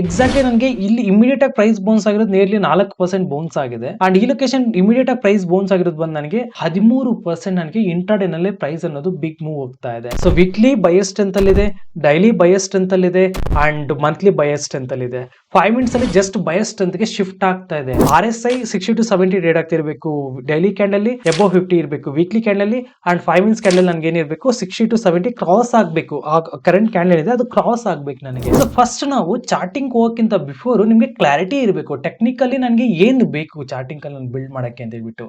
Exactly ನನಗೆ ಇಲ್ಲಿ immediate ಆಗಿ ಪ್ರೈಸ್ ಬೋನ್ಸ್ ಆಗಿರೋದು ನಿಯರ್ಲಿ ನಾಲ್ಕು ಪರ್ಸೆಂಟ್ ಬೋನ್ಸ್ ಆಗಿದೆ. ಅಂಡ್ ಈ ಲೊಕೇಶನ್ ಇಮಿಡಿಯೇಟ್ ಆಗಿ ಪ್ರೈಸ್ ಬೋನ್ಸ್ ಆಗಿರೋದು ಬಂದು ನನಗೆ ಹದಿಮೂರು ಪರ್ಸೆಂಟ್ ನನಗೆ ಇಂಟರ್ಡೇ ನಲ್ಲಿ ಪ್ರೈಸ್ ಅನ್ನೋದು ಬಿಗ್ ಮೂವ್ ಹೋಗ್ತಾ ಇದೆ. ಸೊ ವೀಕ್ಲಿ ಬಯಸ್ಟ್ ಅಂತಲ್ಲಿದೆ ಡೈಲಿ ಬಯಸ್ಟ್ ಅಂತಲ್ಲಿದೆ ಅಂಡ್ ಮಂತ್ಲಿ ಬಯಸ್ಟ್ ಅಂತಲ್ಲಿದೆ ಫೈವ್ ಮಿನಿಟ್ಸ್ ಅಲ್ಲಿ ಜಸ್ಟ್ ಬಯಸ್ಟ್ ಅಂತಗೆ ಶಿಫ್ಟ್ ಆಗ್ತಾ ಇದೆ. R S I sixty to seventy rate ಆಗ್ತಿರ್ಬೇಕು. Daily candle ಅಲ್ಲಿ ಎಬೋ ಫಿಫ್ಟಿ ಇರಬೇಕು. ವೀಕ್ಲಿ ಕ್ಯಾಂಡಲ್ ಅಲ್ಲಿ ಅಂಡ್ ಫೈವ್ ಮಿನಿಟ್ಸ್ ಕ್ಯಾಂಡಲ್ ನನಗೆ ಏನಿರಬೇಕು ಸಿಕ್ಸ್ಟಿ ಟು ಸೆವೆಂಟಿ ಕ್ರಾಸ್ ಆಗಬೇಕು. ಆ ಕರೆಂಟ್ ಕ್ಯಾಂಡಲ್ ಇದೆ ಅದು ಕ್ರಾಸ್ ಆಗ್ಬೇಕು ನನಗೆ. ಸೊ ಫಸ್ಟ್ ನಾವು ಚಾರ್ಟಿಂಗ್ ಹೋಗೋಕ್ಕಿಂತ ಬಿಫೋರ್ ನಿಮಗೆ ಕ್ಲಾರಿಟಿ ಇರಬೇಕು. ಟೆಕ್ನಿಕಲಿ ನನಗೆ ಏನು ಬೇಕು ಚಾರ್ಟಿಂಗ್ ಅಲ್ಲಿ ನಾನು ಬಿಲ್ಡ್ ಮಾಡಕ್ಕೆ ಅಂತ ಹೇಳ್ಬಿಟ್ಟು.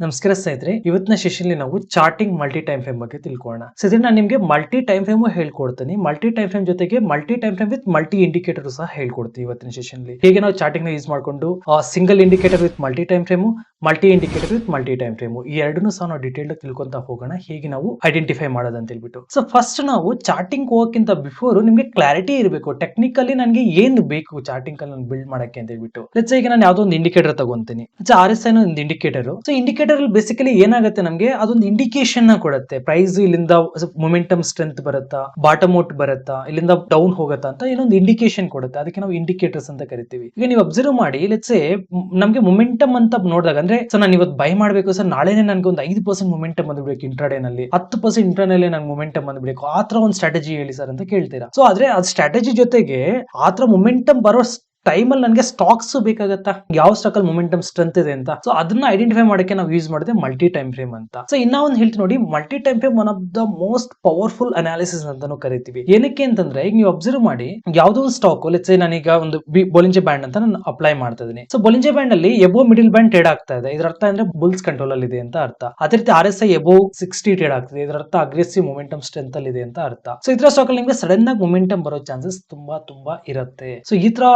ನಮಸ್ಕಾರ ಸ್ನೇಹಿತರೆ, ಇವತ್ತಿನ ಸೆಷನ್ ನಾವು ಚಾರ್ಟಿಂಗ್ ಮಲ್ಟಿ ಟೈಮ್ ಫ್ರೇಮ್ ಬಗ್ಗೆ ತಿಳ್ಕೊಳ್ಳೋಣ. ಸದ್ಯ ನಾನು ನಿಮಗೆ ಮಲ್ಟಿ ಟೈಮ್ ಫ್ರೇಮ್ ಹೇಳ್ಕೊಡ್ತೀನಿ. ಮಲ್ಟಿ ಟೈಮ್ ಫ್ರೇಮ್ ಜೊತೆಗೆ multi time frame with multi indicator ಸಹ ಹೇಳ್ಕೊಡ್ತೀವಿ ಇವತ್ತಿನ ಸೆಷನ್ ಹೇಗೆ ನಾವು ಚಾರ್ಟಿಂಗ್ನ ಯೂಸ್ ಮಾಡ್ಕೊಂಡು single indicator with multi time frame multi indicator with multi time frame ಈ ಎರಡನ್ನೂ ಸಹ ನಾವು ಡಿಟೇಲ್ ತಿಳ್ಕೊಂತ ಹೋಗೋಣ. ಹೇಗೆ ನಾವು ಐಡೆಂಟಿಫೈ ಮಾಡೋದು ಅಂತ ಹೇಳ್ಬಿಟ್ಟು ಸೊ ಫಸ್ಟ್ ನಾವು ಚಾರ್ಟಿಂಗ್ ಹೋಗೋಕ್ಕಿಂತ ಬಿಫೋರ್ ನಿಮಗೆ ಕ್ಲಾರಿಟಿ ಇರಬೇಕು. ಟೆಕ್ನಿಕಲಿ ನನಗೆ ಏನು ಬೇಕು ಚಾರ್ಟಿಂಗ್ ಅಲ್ಲಿ ನಾನು ಬಿಲ್ಡ್ ಮಾಡಕ್ಕೆ ಅಂತ ಹೇಳ್ಬಿಟ್ಟು ಲೆಟ್ಸ್ ಈಗ ನಾನು ಯಾವ್ದೊಂದು ಇಂಡಿಕೇಟರ್ ತಗೊಂತೀನಿ. ಆರ್ ಎಸ್ ಐ ಒಂದು ಇಂಡಿಕೇಟರ್ ಸೊ ಇಂಡಿಕೇಟರ್ ಬೇಸಿಕಲಿ ಏನಾಗುತ್ತೆ ನಮಗೆ? ಅದೊಂದು ಇಂಡಿಕೇಶನ್ನ ಕೊಡುತ್ತೆ. ಪ್ರೈಸ್ ಇಲ್ಲಿಂದ ಮೊಮೆಂಟಮ್ ಸ್ಟ್ರೆಂತ್ ಬರುತ್ತಾ? ಬಾಟಮ್ ಔಟ್ ಬರುತ್ತಾ? ಇಲ್ಲಿಂದ ಡೌನ್ ಹೋಗುತ್ತಾ ಅಂತ ಏನೊಂದು ಇಂಡಿಕೇಶನ್ ಕೊಡುತ್ತೆ. ಅದಕ್ಕೆ ನಾವು ಇಂಡಿಕೇಟರ್ಸ್ ಅಂತ ಕರಿತೀವಿ. ಈಗ ನೀವು ಅಬ್ಸರ್ವ್ ಮಾಡಿ ಲೆಟ್ಸ್ ನಮಗೆ ಮೊಮೆಂಟಮ್ ಅಂತ ನೋಡಿದಾಗ ಅಂದ್ರೆ ಸೊ ನಾನು ಇವತ್ತು ಬೈ ಮಾಡಬೇಕು. ಸರ್, ನಾಳೆನೇ ನನಗೆ ಒಂದು ಐದು ಪರ್ಸೆಂಟ್ ಮೊಮೆಂಟಮ್ ಬಂದ್ಬಿಡಬೇಕು ಇಂಟ್ರಾಡೇ ನಲ್ಲಿ. ಹತ್ತು ಪರ್ಸೆಂಟ್ ಇಂಟರ್ನಲ್ಲೇ ನನಗೆ ಮೊಮೆಂಟಮ್ ಬಂದ್ಬಿಡಬೇಕು. ಆ ತರ ಒಂದು ಸ್ಟ್ರಾಟಜಿ ಹೇಳಿ ಸರ್ ಅಂತ ಕೇಳ್ತೀರಾ? ಸೊ ಆದ್ರೆ ಆ ಸ್ಟ್ರಾಟಜಿ ಜೊತೆಗೆ ಆತರ ತರ ಮೊಮೆಂಟಮ್ ಬರೋ ಟೈಮಲ್ಲಿ ನನಗೆ ಸ್ಟಾಕ್ಸ್ ಬೇಕಾಗತ್ತಾ? ಯಾವ ಸ್ಟಾಕ್ ಅಲ್ಲಿ ಮೊಮೆಂಟಮ್ ಸ್ಟ್ರೆಂತ್ ಇದೆ ಅಂತ? ಸೊ ಅದನ್ನ ಐಡೆಂಟಿಫೈ ಮಾಡಕ್ಕೆ ನಾವು ಯೂಸ್ ಮಾಡಿದೆ ಮಲ್ಟಿ ಟೈಮ್ ಫ್ರೇಮ್ ಅಂತ. ಸೊ ಇನ್ನ ಒಂದು ಹೇಳ್ತೀನಿ ನೋಡಿ multi time frame one of the most powerful analysis ಅಂತಾನು ಕರಿತೀವಿ. ಏನಕ್ಕೆ ಅಂತಂದ್ರೆ, ಈಗ ನೀವು ಅಬ್ಸರ್ವ್ ಮಾಡಿ, ಯಾವುದೋ ಒಂದು ಸ್ಟಾಕ್ ಲೆಟ್ಸ್ ನಾನೀಗ ಒಂದು ಬೊಲಿಂಜೆ ಬ್ಯಾಂಡ್ ಅಂತ ನಾನು ಅಪ್ಲೈ ಮಾಡ್ತಾ ಇದೀನಿ ಸೊ ಬೊಲಿಂಜೆ ಬ್ಯಾಂಡ್ ಅಲ್ಲಿ ಎಬೋ ಮಿಡಿಲ್ ಬ್ಯಾಂಡ್ ಟ್ರೇಡ್ ಆಗ್ತಾ ಇದೆ. ಇದರ ಅರ್ಥ ಅಂದ್ರೆ ಬುಲ್ಸ್ ಕಂಟ್ರೋಲ್ ಅಲ್ಲಿ ಇದೆ ಅಂತ ಅರ್ಥ. ಅದೇ ರೀತಿ R S I above sixty trade ಆಗ್ತಿದೆ. ಇದರ ಅರ್ಥ ಅಗ್ರೆಸಿವ್ ಮೊಮೆಂಟಮ್ ಸ್ಟ್ರೆಂತ್ ಅಲ್ಲಿ ಇದೆ ಅಂತ ಅರ್ಥ. ಸೊ ಇತರ ಸ್ಟಾಕ್ ಅಲ್ಲಿ ನಿಮಗೆ ಸಡನ್ ಆಗಿ ಮೊಮೆಂಟಮ್ ಬರೋ ಚಾನ್ಸಸ್ ತುಂಬಾ ತುಂಬಾ ಇರುತ್ತೆ. ಸೊ ಈ ತರ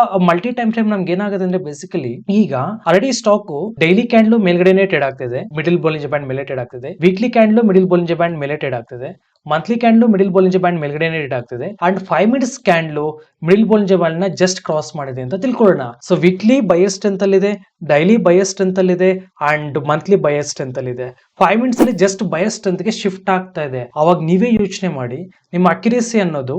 ಟೈಮ್ ಫ್ರೇಮ್ ನಮ್ಗೆ ಏನಾಗುತ್ತೆ ಅಂದ್ರೆ ಬೇಸಿಕಲಿ ಈಗ ಆಲ್ರೆಡಿ ಸ್ಟಾಕ್ ಡೈಲಿ ಕ್ಯಾಂಡ್ಲು ಮೇಲ್ಗಡೆನೆ ಟ್ರೇಡ್ ಆಗ್ತಿದೆ ಮಿಡಿಲ್ ಬೋಲಿಂಜ್ ಬ್ಯಾಂಡ್ ಮೇಲೆ ಟ್ರೇಡ್ ಆಗ್ತಿದೆ weekly candle middle Bollinger band ಮೇಲೆ ಟ್ರೇಡ್ ಆಗ್ತಿದೆ monthly candle middle Bollinger band ಮೇಲ್ಗಡೆನೆ trade ಆಗ್ತಿದೆ and five minutes candle middle ಬೋನ್ ಬ್ಯಾಂಡ್ನ ಜಸ್ಟ್ ಕ್ರಾಸ್ ಮಾಡಿದೆ ಅಂತ ತಿಳ್ಕೊಳ್ಳೋಣ. ಸೊ ವೀಕ್ಲಿ ಬಯಸ್ಟ್ ಅಂತಲ್ಲಿದೆ ಡೈಲಿ ಬಯಸ್ಟ್ ಅಂತಲ್ಲಿದೆ ಅಂಡ್ ಮಂತ್ಲಿ ಬಯಸ್ಟ್ ಅಂತಲ್ಲಿದೆ ಫೈವ್ ಮಿನಿಟ್ಸ್ ಅಲ್ಲಿ ಜಸ್ಟ್ ಬಯಸ್ಟ್ಗೆ ಶಿಫ್ಟ್ ಆಗ್ತಾ ಇದೆ. ಅವಾಗ ನೀವೇ ಯೋಚನೆ ಮಾಡಿ. ನಿಮ್ಮ ಅಕ್ಯುರೇಸಿ ಅನ್ನೋದು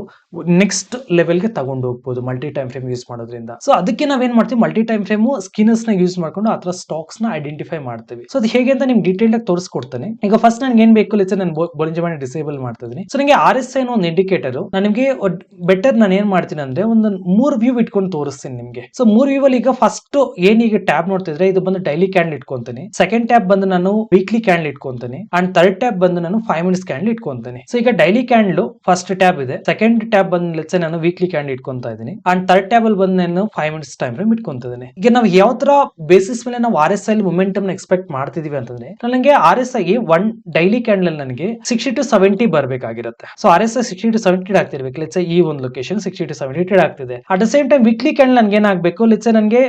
ನೆಕ್ಸ್ಟ್ ಲೆವೆಲ್ಗೆ ತಗೊಂಡು ಹೋಗ್ಬೋದು ಮಲ್ಟಿ ಟೈಮ್ ಫ್ರೇಮ್ ಯೂಸ್ ಮಾಡೋದ್ರಿಂದ. ಸೊ ಅದಕ್ಕೆ ನಾವೇನ್ ಮಾಡ್ತೀವಿ? ಮಲ್ಟಿ ಟೈಮ್ ಫ್ರೇಮ್ ಸ್ಕಿನರ್ಸ್ನ ಯೂಸ್ ಮಾಡ್ಕೊಂಡು ತರ ಸ್ಟಾಕ್ಸ್ನ ಐಡೆಂಟಿಫೈ ಮಾಡ್ತೀವಿ. ಸೊ ಅದು ಹೇಗೆ ಅಂತ ನಿಮ್ಗೆ ಡೀಟೇಲ್ ಆಗಿ ತೋರಿಸ್ಕೊಡ್ತಾನೆ. ಈಗ ಫಸ್ಟ್ ನನ್ಗೆ ಏನ್ ಬೇಕು? ಲೆಟ್ಸ್ ನಾನು ಬೊಲಿಂಜ ಮಾಡಿ ಡಿಸೇಬಲ್ ಮಾಡ್ತಿದ್ದೀನಿ ಸೊ ನಂಗೆ ಆರ್ ಎಸ್ ಐ ಒಂದು ಇಂಡಿಕೇಟರ್ ನನಗೆ ಬೆಟರ್ ನಾನು ಏನ್ ಮಾಡ್ತೀನಿ ಅಂದ್ರೆ ಒಂದು ಮೂರ್ ವ್ಯೂ ಇಟ್ಕೊಂಡು ತೋರಿಸ್ತೀನಿ ನಿಮ್ಗೆ. ಸೊ ಮೂರ್ ವ್ಯೂ ಅಲ್ಲಿ ಈಗ ಫಸ್ಟ್ ಏನೀಗ ಟ್ಯಾಬ್ ನೋಡ್ತಿದ್ರೆ ಇದು ಬಂದು ಡೈಲಿ ಕ್ಯಾಂಡಲ್ ಇಟ್ಕೊಂತೀನಿ. ಸೆಕೆಂಡ್ ಟ್ಯಾಬ್ ಬಂದು ನಾನು ವೀಕ್ಲಿ ಕ್ಯಾಂಡಲ್ ಇಟ್ಕೊಂತೀನಿ. ಅಂಡ್ ಥರ್ಡ್ ಟ್ಯಾಬ್ ಬಂದು ನಾನು ಫೈವ್ ಮಿನಿಟ್ಸ್ ಕ್ಯಾಂಡಲ್ ಇಟ್ಕೊಂತೀನಿ. ಸೊ ಈಗ ಡೈಲಿ ಕ್ಯಾಂಡಲ್ ಫಸ್ಟ್ ಟ್ಯಾಬ್ ಇದೆ. ಸೆಕೆಂಡ್ ಟ್ಯಾಬ್ ಬಂದು ನಾನು ವೀಕ್ಲಿ ಕ್ಯಾಂಡಲ್ ಇಟ್ಕೊಂತಾ ಇದ್ದೀನಿ. ಅಂಡ್ ತರ್ಡ್ ಟ್ಯಾಬ್ ಅಲ್ಲಿ ಬಂದು ನಾನು ಫೈವ್ ಮಿನಿಟ್ಸ್ ಟೈಮ್ ಫ್ರೇಮ್ ಇಟ್ಕೊಂತಿದ್ದೀನಿ. ಈಗ ನಾವು ಯಾವ ತರ ಬೇಸಿಸ್ ಮೇಲೆ ನಾವು R S I momentum expect ಮಾಡ್ತಿದೀವಿ ಅಂತಂದ್ರೆ, ನನಗೆ R S I one daily candle ನನಗೆ sixty to seventy ಬರಬೇಕಾಗಿರುತ್ತೆ. So R S I sixty to seventy let's ಈ ಒಂದು location sixty to seventy trade ಆಗ್ತಿದೆ. At the same time weekly candle ನನ್ಗೆ ಏನಾಗಬೇಕು? Let's ನನಗೆ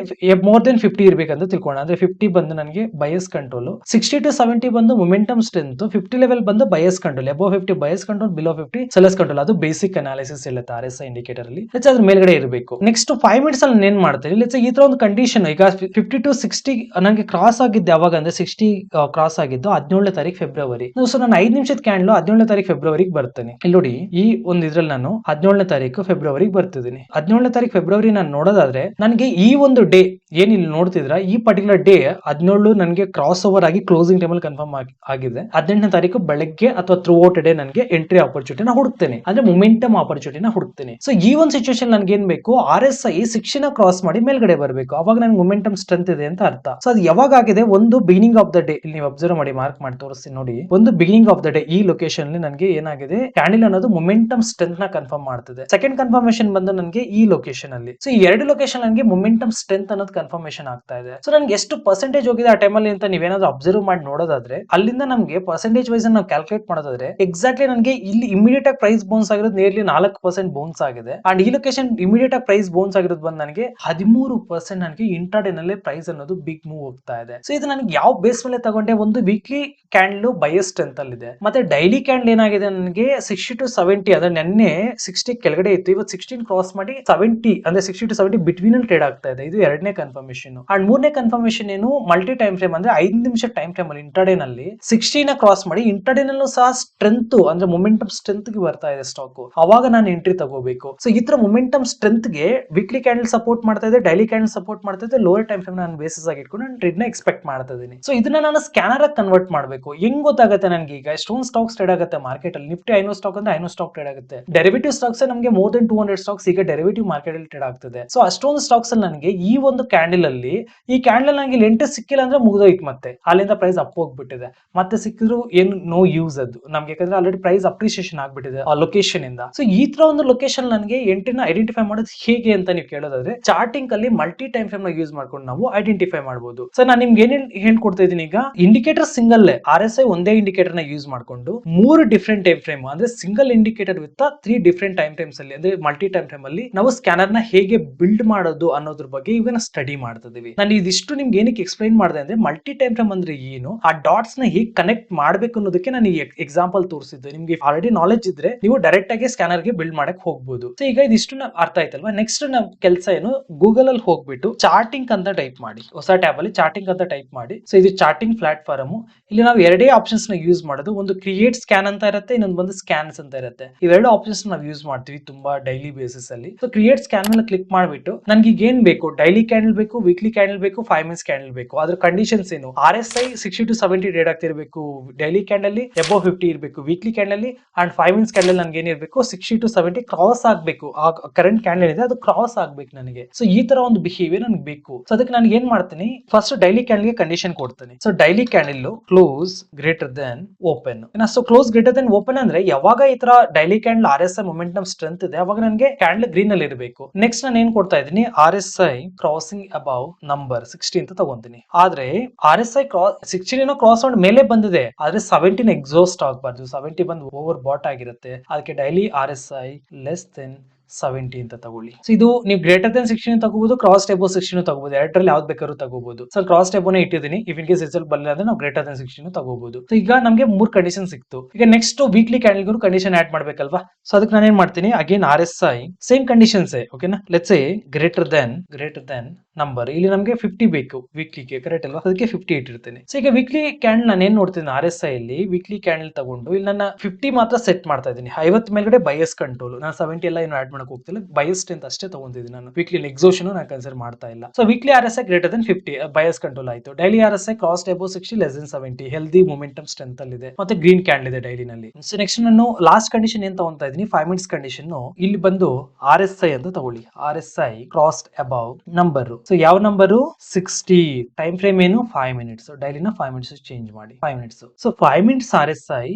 ಮೋರ್ ದೆನ್ ಫಿಫ್ಟಿ ಇರಬೇಕಂತ ತಿಳ್ಕೊಂಡ ಅಂದ್ರೆ ಫಿಫ್ಟಿ ಬಂದು ನನಗೆ buyers control sixty to seventy ಬಂದು ಮೊಮೆಂಟಮ್ ಸ್ಟ್ರೆಂತ್ ಫಿಫ್ಟಿ ಲೆವೆಲ್ ಬಂದು buyers control above fifty buyers control below fifty sellers control ಅದು ಬೇಸಿಕ್ ಅನಾಲಿಸಿಸ್ ಇರುತ್ತೆ ಆರ್ ಎಸ್ ಇಂಡಿಕೇಟರ್ ಅಲ್ಲಿ. ಲೆಟ್ಸ್ ಅದ್ರ ಮೇಲ್ಗಡೆ ಇರಬೇಕು. ನೆಕ್ಸ್ಟ್ ಫೈವ್ ಮಿನಿಟ್ಸ್ ಅಲ್ಲಿ ನಾನು ಏನ್ ಮಾಡ್ತೀನಿ? ಲೆಟ್ಸ್ ಈ ತರ ಒಂದು ಕಂಡೀಷನ್ ಈಗ ಫಿಫ್ಟಿ ಟು ಸಿಕ್ಸ್ಟಿ ನನಗೆ ಕ್ರಾಸ್ ಆಗಿದ್ದು ಯಾವಾಗ ಅಂದ್ರೆ ಸಿಕ್ಸ್ಟಿ ಕ್ರಾಸ್ ಆಗಿದ್ದು ಹದಿನೇಳನೇ ತಾರೀಕು ಫೆಬ್ರವರಿ ಸೊ ನಾನು ಐದು ನಿಮಿಷದ ಕ್ಯಾಂಡ್ಲು ಹದಿನೇಳನೇ ತಾರೀಕು ಫೆಬ್ರವರಿಗೆ ಬರ್ತೇನೆ. ಇಲ್ಲಿ ನೋಡಿ, ಈ ಒಂದು ಇದ್ರಲ್ಲಿ ನಾನು ಹದಿನೇಳನೇ ತಾರೀಕು ಫೆಬ್ರವರಿಗೆ ಬರ್ತಿದ್ದೀನಿ ಹದಿನೇಳನೇ ತಾರೀಕು ಫೆಬ್ರವರಿ ನಾನು ನೋಡೋದಾದ್ರೆ ನನಗೆ ಈ ಒಂದು ಡೇ ಏನ್ ಇಲ್ಲಿ ನೋಡ್ತಿದ್ರ ಈ ಪರ್ಟಿಕ್ಯುಲರ್ ಡೇ ಹದಿನೇಳು ನನಗೆ ಕ್ರಾಸ್ ಓವರ್ ಆಗಿ ಕ್ಲೋಸಿಂಗ್ ಟೈಮಲ್ಲಿ ಕನ್ಫರ್ಮ್ ಆಗಿದೆ. ಹದಿನೆಂಟನೇ ತಾರೀಕು ಬೆಳಗ್ಗೆ ಅಥವಾ ಥ್ರೂ ಔಟ್ ಡೇ ನನಗೆ ಎಂಟ್ರಿ ಆಪರ್ಚುನಿಟಿನ ಹುಡುಕ್ತೇನೆ. ಅಂದ್ರೆ ಮೊಮೆಂಟಮ್ ನಾ ಹುಡುಕ್ತೇನೆ. ಸೊ ಈ ಒಂದು ಸಿಚುವೇಶನ್ ನನ್ಗೆ ಏನ್ ಬೇಕು? ಆರ್ ಎಸ್ ಐ ಸಿಕ್ಸ್ಟಿನ ಕ್ರಾಸ್ ಮಾಡಿ ಮೇಲ್ಗಡೆ ಬರಬೇಕು. ಅವಾಗ ನನಗೆ ಮೊಮೆಂಟಮ್ ಸ್ಟ್ರೆಂತ್ ಇದೆ ಅಂತ ಅರ್ಥ. ಸೊ ಅದು ಯಾವಾಗ ಆಗಿದೆ? ಒಂದು ಬಿಗಿನಿಂಗ್ ಆಫ್ ದ ಡೇ ಇಲ್ಲಿ ನೀವು ಅಬ್ಸರ್ವ್ ಮಾಡಿ ಮಾರ್ಕ್ ಮಾಡಿ, ತೋರಿಸ್ತೀನಿ ನೋಡಿ. ಒಂದು ಬಿಗಿನಿಂಗ್ ಆಫ್ ದ ಡೇ ಈ ಲೊಕೇಶನ್ ಅಲ್ಲಿ ನನಗೆ ಏನಾಗಿದೆ? ಕ್ಯಾಂಡಲ್ ಅನ್ನೋದು ಮೊಮೆಂಟಮ್ ಸ್ಟ್ರೆಂತ್ನ ಕನ್ಫರ್ಮ್ ಮಾಡ್ತಿದೆ. ಸೆಕೆಂಡ್ ಕನ್ಫರ್ಮೇಶನ್ ಬಂದು ನನಗೆ ಈ ಲೊಕೇಶನ್ ಅಲ್ಲಿ. ಸೊ ಈ ಎರಡು ಲೊಕೇಶನ್ ನನಗೆ ಮೊಮೆಂಟಮ್ ಸ್ಟ್ರೆಂತ್ ಅನ್ನೋದು ಕನ್ಫರ್ಮೇಶನ್ ಆಗ್ತಾ ಇದೆ. ಸೊ ನನಗೆ ಎಷ್ಟು ಪರ್ಸೆಂಟೇಜ್ ಹೋಗಿದೆ ಆ ಟೈಮಲ್ಲಿ ಅಂತ ನೀವೇನಾದ್ರು ಅಬ್ಸರ್ವ್ ಮಾಡಿ ನೋಡೋದಾದ್ರೆ, ಅಲ್ಲಿಂದ ನಮಗೆ ಪರ್ಸೆಂಟೇಜ್ ವೈಸ್ ನಾವು ಕ್ಯಾಲ್ಕುಲೇಟ್ ಮಾಡೋದಾದ್ರೆ ಎಕ್ಸಾಕ್ಟ್ಲಿ ನನಗೆ ಇಲ್ಲಿ ಇಮಿಡಿಯೇಟ್ ಆಗಿ ಪ್ರೈಸ್ ಬೋನ್ಸ್ ಆಗಿರೋದು ನಿಯರ್ಲಿ ನಾಲ್ಕು ಪರ್ಸೆಂಟ್ ಬೋನ್ಸ್ ಆಗಿದೆ. ಅಂಡ್ ಈ ಲೊಕೇಶನ್ ಇಮಿಡಿಯೇಟ್ ಆಗಿ ಪ್ರೈಸ್ ಬೋನ್ಸ್ ಆಗಿರೋದು ಬಂದು ನನಗೆ ಹದಿಮೂರು ಪರ್ಸೆಂಟ್ ನನಗೆ ಇಂಟ್ರಾಡೇ ನಲ್ಲಿ ಪ್ರೈಸ್ ಅನ್ನೋದು ಬಿಗ್ ಮೂವ್ ಹೋಗ್ತಾ ಇದೆ. ಸೊ ಇದು ನನಗೆ ಯಾವ ಬೇಸ್ ಮೇಲೆ ತಗೊಂಡೆ? ಒಂದು ವೀಕ್ಲಿ ಕ್ಯಾಂಡ್ಲು ಬಯಸ್ ಸ್ಟ್ರೆಂತ್ ಇದೆ ಮತ್ತೆ ಡೈಲಿ ಕ್ಯಾಂಡ್ಲ್ ಏನಾಗಿದೆ ನನಗೆ ಸಿಕ್ಸ್ಟಿ ಟು ಸೆವೆಂಟಿ ಅಂದ್ರೆ ನೆನ್ನೆ ಸಿಕ್ಸ್ಟಿ ಕೆಳಗಡೆ ಇತ್ತು. ಇವತ್ತು ಸಿಕ್ಸ್ಟೀನ್ ಕ್ರಾಸ್ ಮಾಡಿ ಸೆವೆಂಟಿ ಅಂದ್ರೆ ಸಿಕ್ಸ್ಟಿ ಟು ಸೆವೆಂಟಿ ಬಿಟ್ವೀನ್ ಅಲ್ಲಿ ಟ್ರೇಡ್ ಆಗ್ತಾ ಇದೆ. ಇದು ಎರಡನೇ ಕನ್ಫರ್ಮೇಶನ್ ಅಂಡ್ ಮೂರನೇ ಕನ್ಫರ್ಮೇಶನ್ ಏನು? ಮಲ್ಟಿ ಟೈಮ್ ಫ್ರೇಮ್ ಅಂದ್ರೆ ಐದು ನಿಮಿಷ ಟೈಮ್ ಫ್ರೇಮ್ ಅಲ್ಲಿ ಇಂಟರ್ಡೇ ನಲ್ಲಿ ಸಿಕ್ಸ್ಟಿನ ಕ್ರಾಸ್ ಮಾಡಿ ಇಂಟರ್ಡೇ ನಲ್ಲೂ ಸಹ ಸ್ಟ್ರೆಂತ್ ಅಂದ್ರೆ ಮೊಮೆಂಟಮ್ ಸ್ಟ್ರೆಂತ್ಗೆ ಬರ್ತಾ ಇದೆ ಸ್ಟಾಕ್ ಅವಾಗ ನಾನು ಎಂಟ್ರಿ ತಗೋಬೇಕು. ಸೊ ಈ ತರ ಮೊಮೆಂಟಮ್ ಸ್ಟ್ರೆಂತ್ಗೆ ವೀಕ್ಲಿ ಕ್ಯಾಂಡಲ್ ಸಪೋರ್ಟ್ ಮಾಡ್ತಾ ಇದೆ ಡೈಲಿ ಕ್ಯಾಂಡಲ್ ಸಪೋರ್ಟ್ ಮಾಡ್ತಾ ಇದೆ ಲೋವರ್ ಟೈಮ್ ಫ್ರೇಮ್ ನಾನು ಬೇಸಿಸ್ ಆಗಿ ಇಟ್ಕೊಂಡು ನಾನು ಟ್ರೇಡ್ನ ಎಕ್ಸ್ಪೆಕ್ಟ್ ಮಾಡ್ತಾ ಇದೀನಿ ಸೊ ಇದನ್ನ ನಾನು ಸ್ಕ್ಯಾನರ್ ಕನ್ವರ್ಟ್ ಮಾಡಬೇಕು. ಹೆಂಗ್ ಗೊತ್ತಾಗುತ್ತೆ ನನಗೆ ಈಗ? ಎಷ್ಟೊಂದು ಸ್ಟಾಕ್ಸ್ ಟ್ರೇಡ್ ಆಗುತ್ತೆ? ಮಾರ್ಕೆಟ್ ಅಲ್ಲಿ ನಿಫ್ಟಿ ಐನೋ ಸ್ಟಾಕ್ ಅಂದ್ರೆ ಐನೋ ಸ್ಟಾಕ್ ಟ್ರೇಡ್ ಆಗುತ್ತೆ. ಡೆರಿವೇಟಿವ್ ಸ್ಟಾಕ್ಸ್ ನಮಗೆ more than two hundred stocks ಈಗ ಡೆರಿವೇಟಿವ್ ಮಾರ್ಕೆಟ್ ಅಲ್ಲಿ ಟ್ರೇಡ್ ಆಗ್ತದೆ. ಸೊ ಅಷ್ಟೊಂದು ಸ್ಟಾಕ್ಸ್ ಅಲ್ಲಿ ನನಗೆ ಈ ಒಂದು ಕ್ಯಾಂಡಲ್ ಅಲ್ಲಿ, ಈ ಕ್ಯಾಂಡಲ್ ನನಗೆ ಎಂಟು ಸಿಕ್ಕಿಲ್ಲ ಅಂದ್ರೆ ಮುಗಿದೋಯ್ತು ಮತ್ತೆ. ಅಲ್ಲಿಂದ ಪ್ರೈಸ್ ಅಪ್ ಹೋಗ್ಬಿಟ್ಟಿದೆ. ಮತ್ತೆ ಸಿಕ್ಕಿದ್ರು ಏನು ನೋ ಯೂಸ್ ಅದು. ನಮ್ಗೆ ಯಾಕಂದ್ರೆ ಆಲ್ರೆಡಿ ಪ್ರೈಸ್ ಅಪ್ರಿಸಿಯೇಷನ್ ಆಗ್ಬಿಟ್ಟಿದೆ ಆ ಲೊಕೇಶನ್ ಇಂದ. ಸೊ ಈ ತರ ಒಂದು ಲೊಕೇಶನ್ ನನಗೆ ಎಂಟಿನ ಐಡೆಂಟಿಫೈ ಮಾಡೋದು ಹೇಗೆ ಅಂತ ನೀವು ಕೇಳೋದಾದ್ರೆ ಚಾರ್ಟಿಂಗ್ ಅಲ್ಲಿ ಮಲ್ಟಿ ಟೈಮ್ ಫ್ರೇಮ್ ಯೂಸ್ ಮಾಡ್ಕೊಂಡು ನಾವು ಐಡೆಂಟಿಫೈ ಮಾಡಬಹುದು ಸೊ ನಾನು ನಿಮ್ಗೆ ಏನೇನ್ ಹೇಳ್ಕೊಡ್ತಾ ಇದೀನಿ ಈಗ indicator single R S I ಒಂದೇ ಇಂಡಿಕೇಟರ್ನ ಯೂಸ್ ಮಾಡ್ಕೊಂಡು ಮೂರು ಡಿಫ್ರೆಂಟ್ ಟೈಮ್ ಫ್ರೇಮ್ ಅಂದ್ರೆ single indicator with three different time frames ಅಲ್ಲಿ, ಅಂದ್ರೆ ಮಲ್ಟಿ ಟೈಮ್ ಫ್ರೇಮ್ ಅಲ್ಲಿ ನಾವು ಸ್ಕ್ಯಾನರ್ನ ಹೇಗೆ ಬಿಲ್ಡ್ ಮಾಡೋದು ಅನ್ನೋದ್ರ ಬಗ್ಗೆ ಇವಾಗ ಸ್ಟಡಿ ಮಾಡ್ತಾ ಇದೀವಿ ನಾನು ಇದಿಷ್ಟು ನಿಮ್ಗೆ ಏನಕ್ಕೆ ಎಕ್ಸ್ಪ್ಲೈನ್ ಮಾಡಿದೆ ಅಂದ್ರೆ ಮಲ್ಟಿ ಟೈಮ್ ಫ್ರೇಮ್ ಅಂದ್ರೆ ಏನು, ಆ ಡಾಟ್ಸ್ನ ಹೇಗೆ ಕನೆಕ್ಟ್ ಮಾಡ್ಬೇಕು ಅನ್ನೋದಕ್ಕೆ ನಾನು ಈ ಎಕ್ಸಾಂಪಲ್ ತೋರಿಸಿದ್ದೆ. ನಿಮ್ಗೆ ಆಲ್ರೆಡಿ ನಾಲೆಜ್ ಇದ್ರೆ ನೀವು ಡೈರೆಕ್ಟ್ ಆಗಿ ಸ್ಕ್ಯಾನರ್ಗೆ ಬಿಲ್ಡ್ ಮಾಡಕ್ ಹೋಗ್ಬೋದು. ಸೊ ಈಗ ಇದಿಷ್ಟು ಅರ್ಥ ಆಯ್ತಲ್ವಾ? ನೆಕ್ಸ್ಟ್ ನಾವ್ ಕೆಲಸ ಏನು? ಗೂಗಲ್ ಅಲ್ಲಿ ಹೋಗ್ಬಿಟ್ಟು ಚಾರ್ಟಿಂಗ್ ಅಂತ ಟೈಪ್ ಮಾಡಿ. ಹೊಸ ಟ್ಯಾಬ್ ಅಲ್ಲಿ ಚಾರ್ಟಿಂಗ್ ಅಂತ ಟೈಪ್ ಮಾಡಿ. ಸೊ ಇದು ಚಾರ್ಟಿಂಗ್ ಪ್ಲಾಟ್ಫಾರ್ಮ್ ಇಲ್ಲಿ ನಾವು ಎರಡೇ ಆಪ್ಷನ್ಸ್ನ ಯೂಸ್ ಮಾಡೋದು. ಒಂದು ಕ್ರಿಯೇಟ್ ಸ್ಕ್ಯಾನ್ ಅಂತ ಇರುತ್ತೆ, ಇನ್ನೊಂದು ಬಂದು ಸ್ಕ್ಯಾನ್ಸ್ ಅಂತ ಇರುತ್ತೆ. ಇವೆರಡು ಆಪ್ಷನ್ಸ್ ನಾವು ಯೂಸ್ ಮಾಡ್ತೀವಿ ತುಂಬಾ ಡೈಲಿ ಬೇಸಿಸ್ ಅಲ್ಲಿ. ಸೊ ಕ್ರಿಯೇಟ್ ಕ್ಲಿಕ್ ಮಾಡಿಬಿಟ್ಟು, ನನಗೆ ಈಗ ಏನ್ ಬೇಕು? ಡೈಲಿ ಕ್ಯಾಂಡಲ್ ಬೇಕು ವೀಕ್ಲಿ ಕ್ಯಾಂಡಲ್ ಬೇಕು ಫೈವ್ ಮಿನ್ಸ್ ಕ್ಯಾಂಡಲ್ ಬೇಕು. ಅದ್ರ ಕಂಡೀಷನ್ಸ್ ಏನು? R S I sixty to seventy date ಆಗ್ತಿರ್ಬೇಕು. Daily candle above fifty ಇರಬೇಕು. Weekly candle and five mins candle ನನ್ಗೆ ಏನಿರಬೇಕು ಸಿಕ್ಸ್ಟಿ ಟು ಸೆವೆಂಟಿ ಕ್ರಾಸ್ ಆಗಬೇಕು. ಆ ಕರೆಂಟ್ ಕ್ಯಾಂಡಲ್ ಇದೆ, ಅದು ಕ್ರಾಸ್ ಆಗ್ಬೇಕು ನನಗೆ. ಸೊ ಈ ತರ ಒಂದು ಬಿಹೇವಿಯರ್ ನನಗೆ ಬೇಕು. ಸೊ ಅದಕ್ಕೆ ನಾನು ಏನ್ ಮಾಡ್ತೀನಿ? ಫಸ್ಟ್ ಡೈಲಿ ಕ್ಯಾಂಡಲ್ಗೆ ಕಂಡೀಷನ್ ಕೊಡ್ತೀನಿ. So daily candle close greater than open so close greater than open ಅಂದ್ರೆ ಯಾವಾಗ ಈ ತರ daily candle R S I momentum strength ಇದೆ, ಅವಾಗ ನನಗೆ ಕ್ಯಾಂಡಲ್ ಗ್ರೀನ್ ಅಲ್ಲಿ ಇರಬೇಕು. ನೆಕ್ಸ್ಟ್ ನಾನು ಏನ್ ಕೊಡ್ತಾ ಇದ್ದೀನಿ? R S I crossing above number sixty ಅಂತ ತಗೊಂತೀನಿ. ಆದ್ರೆ ಆರ್ ಎಸ್ ಐ ಕ್ರಾಸ್ ಸಿಕ್ಸ್ಟಿನ ಕ್ರಾಸ್ ಮಾಡಿ ಮೇಲೆ ಬಂದಿದೆ. ಆದ್ರೆ ಸೆವೆಂಟೀನ್ ಎಕ್ಸಾಸ್ಟ್ ಆಗಬಾರ್ದು. ಸೆವೆಂಟಿ ಬಂದು ಓವರ್ ಬಾಟ್ ಆಗಿರುತ್ತೆ. ಅದಕ್ಕೆ daily R S I less than seventy ಅಂತ ತಗೊಳ್ಳಿ. ಸೊ ಇದು ನೀವು ಗ್ರೇಟರ್ ದನ್ ಸಿಕ್ಸ್ಟೀನ್ ತಗೋಬಹುದು ಕ್ರಾಸ್ ಟೇಬೋ ಸಿಕ್ಸ್ಟೀನ್ ತಗೋಬಹುದು ಎರಡರಲ್ಲಿ ಯಾವ್ದು ಬೇಕಾದ್ರೂ ತಗೋಬಹುದು ಸೊ ಕ್ರಾಸ್ ಟೇಬೋನೇ ಇಟ್ಟಿದ್ದೀನಿ. ಇಫ್ ಇನ್ ಕೇಸ್ ರಿಸಲ್ಟ್ ಬರಲಿಲ್ಲ ಅಂದ್ರೆ ನಾವು ಗ್ರೇಟರ್ ದೆನ್ ಸಿಕ್ಸ್ಟೀನ್ ತಗೋಬಹುದು ಸೊ ಈಗ ನಮಗೆ ಮೂರ್ ಕಂಡೀಷನ್ ಸಿಕ್ತು. ಈಗ ನೆಕ್ಸ್ಟ್ ವೀಕ್ಲಿ ಕ್ಯಾಂಡಲ್ಗೂ ಕಂಡೀಷನ್ ಆಡ್ ಮಾಡ್ಬೇಕಲ್ವಾ? ಸೊ ಅದಕ್ಕೆ ನಾನು ಏನ್ ಮಾಡ್ತೀನಿ again R S I same conditions ಓಕೆನಾ let's a greater than greater than number ಇಲ್ಲಿ ನಮಗೆ ಫಿಫ್ಟಿ ಬೇಕು ವೀಕ್ಲಿಗೆ ಕರೆಕ್ಟ್ ಅಲ್ವಾ? ಅದಕ್ಕೆ ಫಿಫ್ಟಿ ಇಟ್ಟಿರ್ತೀನಿ. ಸೊ ಈಗ ವೀಕ್ಲಿ ಕ್ಯಾಂಡಲ್ ನಾನು ಏನ್ ನೋಡ್ತೀನಿ? ಆರ್ ಎಸ್ ಐ ಅಲ್ಲಿ ವೀಕ್ಲಿ ಕ್ಯಾಂಡಲ್ ತಗೊಂಡು, ಇಲ್ಲಿ ನನ್ನ ಫಿಫ್ಟಿ ಮಾತ್ರ ಸೆಟ್ ಮಾಡ್ತಾ ಇದ್ದೀನಿ. ಐವತ್ತು ಮೇಲ್ಗಡೆ ಬಯಸ್ ಕಂಟ್ರೋಲ್ ನಾನು ಸೆವೆಂಟಿ ಎಲ್ಲ ಏನು ಆಡ್ ಮಾಡಕ್ ಹೋಗ್ತಿಲ್ಲ. ಬಯಸ್ ಅಂತ ಅಷ್ಟೇ ತಗೊಂಡಿದ್ದೀನಿ ನಾನು. ವೀಕ್ಲಿ ಎಕ್ಸೋಷನ್ ನಾನು ಕನ್ಸಿಡರ್ ಮಾಡ್ತಾ ಇಲ್ಲ. So weekly R S I greater than fifty buyers control ಆಯ್ತು. Daily R S I cross above sixty less than seventy healthy momentum strength ಅಲ್ಲಿ ಇದೆ. ಮತ್ತೆ ಗ್ರೀನ್ ಕ್ಯಾಂಡಲ್ ಇದೆ ಡೈಲಿ ನಲ್ಲಿ. ಸೊ ನೆಕ್ಸ್ಟ್ ನಾನು ಲಾಸ್ಟ್ ಕಂಡೀಷನ್ ಏನ್ ತಗೊಂತ ಇದ್ದೀನಿ? ಫೈವ್ ಮಿನಿಟ್ಸ್ ಕಂಡೀಷನ್ ಇಲ್ಲಿ ಬಂದು ಆರ್ ಎಸ್ ಐ ಅಂತ ತಗೊಳ್ಳಿ. R S I cross above number so ಯಾವ ನಂಬರ್ ಸಿಕ್ಸ್ಟಿ ಟೈಮ್ ಫ್ರೇಮ್ ಏನು? ಫೈವ್ ಮಿನಿಟ್ಸ್ ಡೈಲಿನ ಫೈವ್ ಮಿನಿಟ್ಸ್ ಚೇಂಜ್ ಮಾಡಿ. Five minutes so five minutes R S I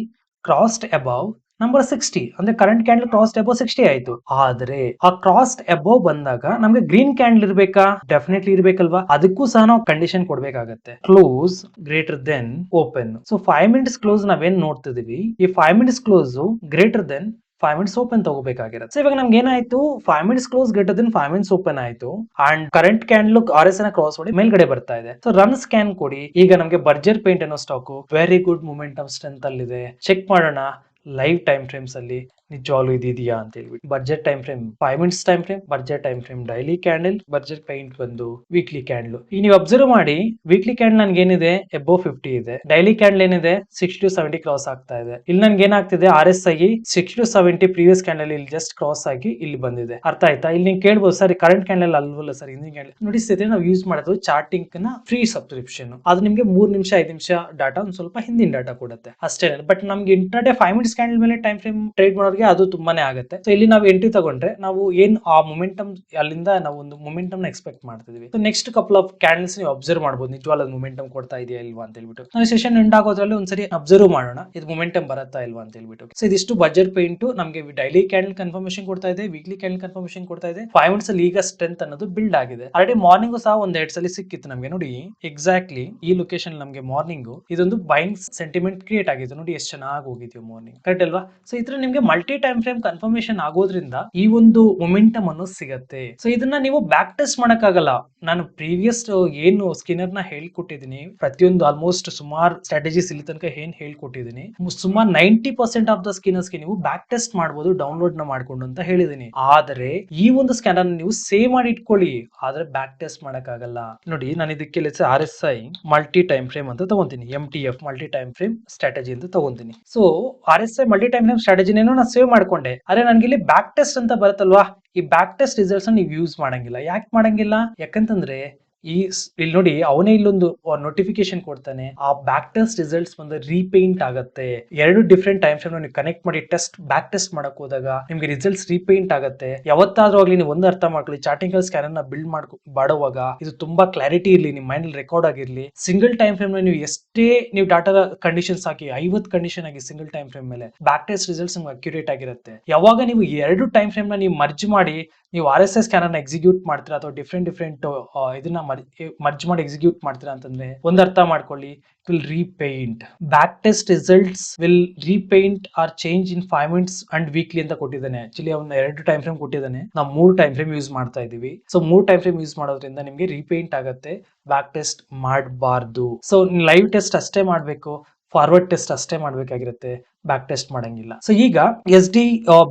crossed above number sixty ಅಂದ್ರೆ current candle cross above sixty ಆಯ್ತು. ಆದ್ರೆ ಆ cross above ಬಂದಾಗ ನಮ್ಗೆ ಗ್ರೀನ್ ಕ್ಯಾಂಡಲ್ ಇರ್ಬೇಕಾ? ಡೆಫಿನೆಟ್ಲಿ ಇರ್ಬೇಕಲ್ವಾ? ಅದಕ್ಕೂ ಸಹ ನಾವು condition ಕೊಡ್ಬೇಕಾಗತ್ತೆ. Close greater than open so five minutes close ನಾವೇನ್ ನೋಡ್ತಿದೀವಿ? ಈ five minutes close greater than five minutes open ತಗೋಬೇಕಾಗಿರುತ್ತೆ. So ಇವಾಗ ನಮ್ಗೆ ಏನಾಯ್ತು? Five minutes close greater than five minutes open ಆಯ್ತು. And current candle R S cross ಮಾಡಿ ಮೇಲ್ಗಡೆ ಬರ್ತಾ ಇದೆ. ಸೊ ರನ್ ಸ್ಕ್ಯಾನ್ ಕೊಡಿ. ಈಗ ನಮ್ಗೆ ಬರ್ಜರ್ ಪೇಂಟ್ ಅನ್ನೋ stock very good momentum strength ಅಲ್ಲಿದೆ. ಚೆಕ್ ಮಾಡೋಣ. ಲೈವ್ ಟೈಮ್ ಫ್ರೇಮ್ಸ್ ಅಲ್ಲಿ ನಿಜವಾಗ್ಲೂ ಇದೆಯಾ ಅಂತ ಹೇಳ್ಬಿಟ್ಟು. Budget time frame five minutes time frame budget time frame daily candle budget paint ಬಂದು ವೀಕ್ಲಿ ಕ್ಯಾಂಡಲ್ ಈಗ ನೀವು ಅಬ್ಸರ್ವ್ ಮಾಡಿ ವೀಕ್ಲಿ ಕ್ಯಾಂಡಲ್ ನನ್ಗೆ ಏನಿದೆ ಎಬೋ ಫಿಫ್ಟಿ ಇದೆ. ಡೈಲಿ ಕ್ಯಾಂಡಲ್ ಏನಿದೆ ಸಿಕ್ಸ್ ಟು ಸೆವೆಂಟಿ ಕ್ರಾಸ್ ಆಗ್ತಾ ಇದೆ. ಇಲ್ಲಿ ನನ್ಗೆ ಏನಾಗ್ತಿದೆ R S I six to seventy previous candle ಇಲ್ಲಿ ಜಸ್ಟ್ ಕ್ರಾಸ್ ಆಗಿ ಇಲ್ಲಿ ಬಂದಿದೆ. ಅರ್ಥ ಆಯ್ತಾ? ಇಲ್ಲಿ ನೀವು ಕೇಳ್ಬೋದು, ಸರ್ ಕರೆಂಟ್ ಕ್ಯಾಂಡಲ್ ಅಲ್ವಲ್ಲ ಸರ್, ಹಿಂದಿನ ಕ್ಯಾಂಡಲ್ ನೋಡಿ ಸ್ನೇಹಿತರೆ, ನಾವು ಯೂಸ್ ಮಾಡೋದು ಚಾರ್ಟಿಂಗ್ನ ಫ್ರೀ ಸಬ್ಸ್ಕ್ರಿಪ್ಷನ್ ಅದು ನಿಮಗೆ ಮೂರ್ ನಿಮಿಷ, ಐದು ನಿಮಿಷ ಡಾಟಾ ಒಂದು ಸ್ವಲ್ಪ ಹಿಂದಿನ ಡಾಟಾ ಕೊಡುತ್ತೆ. ಅಷ್ಟೇ ಬಟ್ ನಮ್ಗೆ ಇಂಟರ್ಡೇ ಫೈವ್ ಮಿನಿಟ್ಸ್ ಕ್ಯಾಂಡಲ್ ಮೇಲೆ ಟೈಮ್ ಫ್ರೇಮ್ ಟ್ರೇಡ್ ಮಾಡೋರಿಗೆ ಅದು ತುಂಬಾನೇ ಆಗುತ್ತೆ. ಸೊ ಇಲ್ಲಿ ನಾವು ಎಂಟ್ರಿ ತಗೊಂಡ್ರೆ ನಾವು ಏನ್ ಆ ಮೊಮೆಂಟಮ್ ಅಲ್ಲಿಂದ ನಾವು ಒಂದು ಮೊಮೆಂಟಮ್ನ ಎಕ್ಸ್ಪೆಕ್ಟ್ ಮಾಡ್ತಿದ್ವಿ. ನೆಕ್ಸ್ಟ್ ಕಪಲ್ ಆಫ್ ಕ್ಯಾಂಡಲ್ಸ್ ನೀವು ಅಬ್ಸರ್ವ್ ಮಾಡಬಹುದು ನಿಜವಾದ ಮೊಮೆಂಟಮ್ ಕೊಡ್ತಾ ಇದೆಯಾ ಇಲ್ವಾ ಅಂತ ಹೇಳ್ಬಿಟ್ಟು. ನಾವು ಸೆಷನ್ ಎಂಡ್ ಆಗೋದ್ರಲ್ಲಿ ಒಂದ್ಸರಿ ಅಬ್ಸರ್ವ್ ಮಾಡೋಣ. ಇದು ಮೊಮೆಂಟಮ್ ಬರುತ್ತಾ ಇಲ್ವಾ ಅಂತ ಹೇಳ್ಬಿಟ್ಟು. ಸೊ ಇದಿಷ್ಟು ಬಜೆಟ್ ಪೇಂಟ್ ನಮಗೆ ಡೈಲಿ ಕ್ಯಾಂಡಲ್ ಕನ್ಫರ್ಮೇಶನ್ ಕೊಡ್ತಾ ಇದೆ ವೀಕ್ಲಿ ಕ್ಯಾಂಡಲ್ ಕನ್ಫರ್ಮೇಶನ್ ಕೊಡ್ತಾ ಇದೆ. ಫೈವ್ ಮಿನಿಟ್ಸ್ ಅಲ್ಲಿ ಈಗ ಸ್ಟ್ರೆಂತ್ ಅನ್ನೋದು ಬಿಲ್ಡ್ ಆಗಿದೆ. ಆಲ್ರೆಡಿ ಮಾರ್ನಿಂಗ್ ಸಹ ಒಂದ್ ಎರಡ್ ಸಲ ಸಿಕ್ಕಿತ್ತು ನಮಗೆ. ನೋಡಿ ಎಕ್ಸಾಕ್ಟ್ಲಿ ಈ ಲೊಕೇಶನ್ ನಮಗೆ ಮಾರ್ನಿಂಗ್ ಇದೊಂದು ಬೈಂಗ್ ಸೆಂಟಿಮೆಂಟ್ ಕ್ರಿಯೇಟ್ ಆಗಿತ್ತು. ನೋಡಿ, ಎಷ್ಟು ಚೆನ್ನಾಗಿ ಹೋಗಿದ್ಯೋ ಮಾರ್ನಿಂಗ್ ಕರೆಕ್ಟ್ ಅಲ್ವಾ? ಸೊ ಇದ್ರ ನಿಮ್ಗೆ ಮಲ್ಟಿ ಟೈಮ್ ಫ್ರೇಮ್ ಕನ್ಫರ್ಮೇಶನ್ ಆಗೋದ್ರಿಂದ ಈ ಒಂದು ಮೊಮೆಂಟಮ್ ಅನ್ನೋ ಸಿಗತ್ತೆ. ಸೊ ಇದನ್ನ ನೀವು ಬ್ಯಾಕ್ ಟೆಸ್ಟ್ ಮಾಡಕ್ಕಾಗಲ್ಲ. ನಾನು ಪ್ರೀವಿಯಸ್ ಏನು ಸ್ಕಿನ್ನರ್ನ ಹೇಳ್ಕೊಟ್ಟಿದ್ದೀನಿ. ಪ್ರತಿಯೊಂದು ಆಲ್ಮೋಸ್ಟ್ ಸುಮಾರು ಸ್ಟ್ರಾಟಜೀಸ್ ಇಲ್ಲಿ ತನಕ ಏನ್ ಹೇಳ್ಕೊಟ್ಟಿದ್ದೀನಿ. ಸುಮಾರು ನೈಂಟಿ ಪರ್ಸೆಂಟ್ ಆಫ್ ದ ಸ್ಕಿನ್ನರ್ಸ್ಗೆ ನೀವು ಬ್ಯಾಕ್ ಟೆಸ್ಟ್ ಮಾಡಬಹುದು ಡೌನ್ಲೋಡ್ನ ಮಾಡ್ಕೊಂಡು ಅಂತ ಹೇಳಿದೀನಿ ಆದರೆ, ಈ ಒಂದು ಸ್ಕ್ಯಾನರ್ ನೀವು ಸೇವ್ ಮಾಡಿ ಇಟ್ಕೊಳ್ಳಿ. ಆದ್ರೆ ಬ್ಯಾಕ್ ಟೆಸ್ಟ್ ಮಾಡಕ್ಕಾಗಲ್ಲ. ನೋಡಿ, ನಾನು ಇದಕ್ಕೆ R S I multi time frame ಅಂತ ತಗೊಂತೀನಿ. M T F multi time frame strategy ಅಂತ ತಗೊಂತೀನಿ. So R S I multi time frame ಸ್ಟ್ರಾಟಜಿನೇನೋ ನಾನು ಸೇವ್ ಮಾಡ್ಕೊಂಡೆ. ಅರೆ ನನ್ಗೆ ಇಲ್ಲಿ ಬ್ಯಾಕ್ ಟೆಸ್ಟ್ ಅಂತ ಬರುತ್ತಲ್ವಾ? ಈ ಬ್ಯಾಕ್ ಟೆಸ್ಟ್ ರಿಸಲ್ಟ್ಸ್ ನೀವು ಯೂಸ್ ಮಾಡಂಗಿಲ್ಲ. ಯಾಕೆ ಮಾಡಂಗಿಲ್ಲ? ಯಾಕಂತಂದ್ರೆ ಈ ಇಲ್ಲಿ ನೋಡಿ ಅವನೇ ಇಲ್ಲೊಂದು ನೋಟಿಫಿಕೇಶನ್ ಕೊಡ್ತಾನೆ. ಆ ಬ್ಯಾಕ್ ಟೆಸ್ಟ್ ರಿಸಲ್ಟ್ಸ್ ಬಂದು ರೀಪೇಂಟ್ ಆಗುತ್ತೆ. ಎರಡು ಡಿಫ್ರೆಂಟ್ ಟೈಮ್ ಫ್ರೇಮ್ ನೀವು ಕನೆಕ್ಟ್ ಮಾಡಿ ಟೆಸ್ಟ್ ಬ್ಯಾಕ್ ಟೆಸ್ಟ್ ಮಾಡಕ್ ಹೋದಾಗ ನಿಮ್ಗೆ ರಿಸಲ್ಟ್ಸ್ ರೀಪೇಂಟ್ ಆಗುತ್ತೆ. ಯಾವತ್ತಾದ್ರೂ ಆಗ್ಲಿ ನೀವು ಒಂದು ಅರ್ಥ ಮಾಡ್ಕೊಳ್ಳಿ ಚಾರ್ಟಿಂಗ್ ಸ್ಕ್ಯಾನರ್ನ ಬಿಲ್ಡ್ ಮಾಡ್ಕೊ ಮಾಡುವಾಗ ಇದು ತುಂಬಾ ಕ್ಲಾರಿಟಿ ಇರಲಿ ನಿಮ್ಮ ಮೈಂಡ್ ರೆಕಾರ್ಡ್ ಆಗಿರ್ಲಿ. ಸಿಂಗಲ್ ಟೈಮ್ ಫ್ರೇಮ್ ನೀವು ಎಷ್ಟೇ, ನೀವು ಡಾಟಾ ಕಂಡೀಷನ್ಸ್ ಹಾಕಿ ಐವತ್ ಕಂಡೀಷನ್ ಆಗಿ ಸಿಂಗಲ್ ಟೈಮ್ ಫ್ರೇಮ್ ಮೇಲೆ ಬ್ಯಾಕ್ ಟೆಸ್ಟ್ ರಿಸಲ್ಟ್ಸ್ ನಿಮ್ಗೆ ಅಕ್ಯುರೇಟ್ ಆಗಿರುತ್ತೆ. ಯಾವಾಗ ನೀವು ಎರಡು ಟೈಮ್ ಫ್ರೇಮ್ನ ನೀವು ಮರ್ಜ್ ಮಾಡಿ ನೀವು ಆರ್ ಎಸ್ ಎಸ್ ಸ್ಕ್ಯಾನರ್ನ ಎಕ್ಸಿಕ್ಯೂಟ್ ಮಾಡ್ತೀರಾ ಅಥವಾ ಡಿಫ್ರೆಂಟ್ ಡಿಫ್ರೆಂಟ್ ಇದನ್ನ ಮರ್ಜ್ ಮಾಡಿ ಎಕ್ಸಿಕ್ಯೂಟ್ ಮಾಡ್ತೀರಾ ಅಂತಂದ್ರೆ ಒಂದ್ ಅರ್ಥ ಮಾಡ್ಕೊಳ್ಳಿ will repaint back test results will repaint or change in five minutes and weekly ಅಂತ ಕೊಟ್ಟಿದ್ದಾನೆ. ಆಕ್ಚುಲಿ ಅವ್ನ ಎರಡು ಟೈಮ್ ಫ್ರೇಮ್ ಕೊಟ್ಟಿದ್ದಾನೆ. ನಾವು ಮೂರು ಟೈಮ್ ಫ್ರೇಮ್ ಯೂಸ್ ಮಾಡ್ತಾ ಇದೀವಿ ಸೊ ಮೂರು ಟೈಮ್ ಫ್ರೇಮ್ ಯೂಸ್ ಮಾಡೋದ್ರಿಂದ ನಿಮಗೆ ರೀಪೇಂಟ್ ಆಗುತ್ತೆ. ಬ್ಯಾಕ್ ಟೆಸ್ಟ್ ಮಾಡಬಾರ್ದು. ಸೊ ಲೈವ್ ಟೆಸ್ಟ್ ಅಷ್ಟೇ ಮಾಡಬೇಕು. ಫಾರ್ವರ್ಡ್ ಟೆಸ್ಟ್ ಅಷ್ಟೇ ಮಾಡಬೇಕಾಗಿರುತ್ತೆ ಬ್ಯಾಕ್ ಟೆಸ್ಟ್ ಮಾಡಂಗಿಲ್ಲ. ಸೊ ಈಗ ಎಸ್ ಡಿ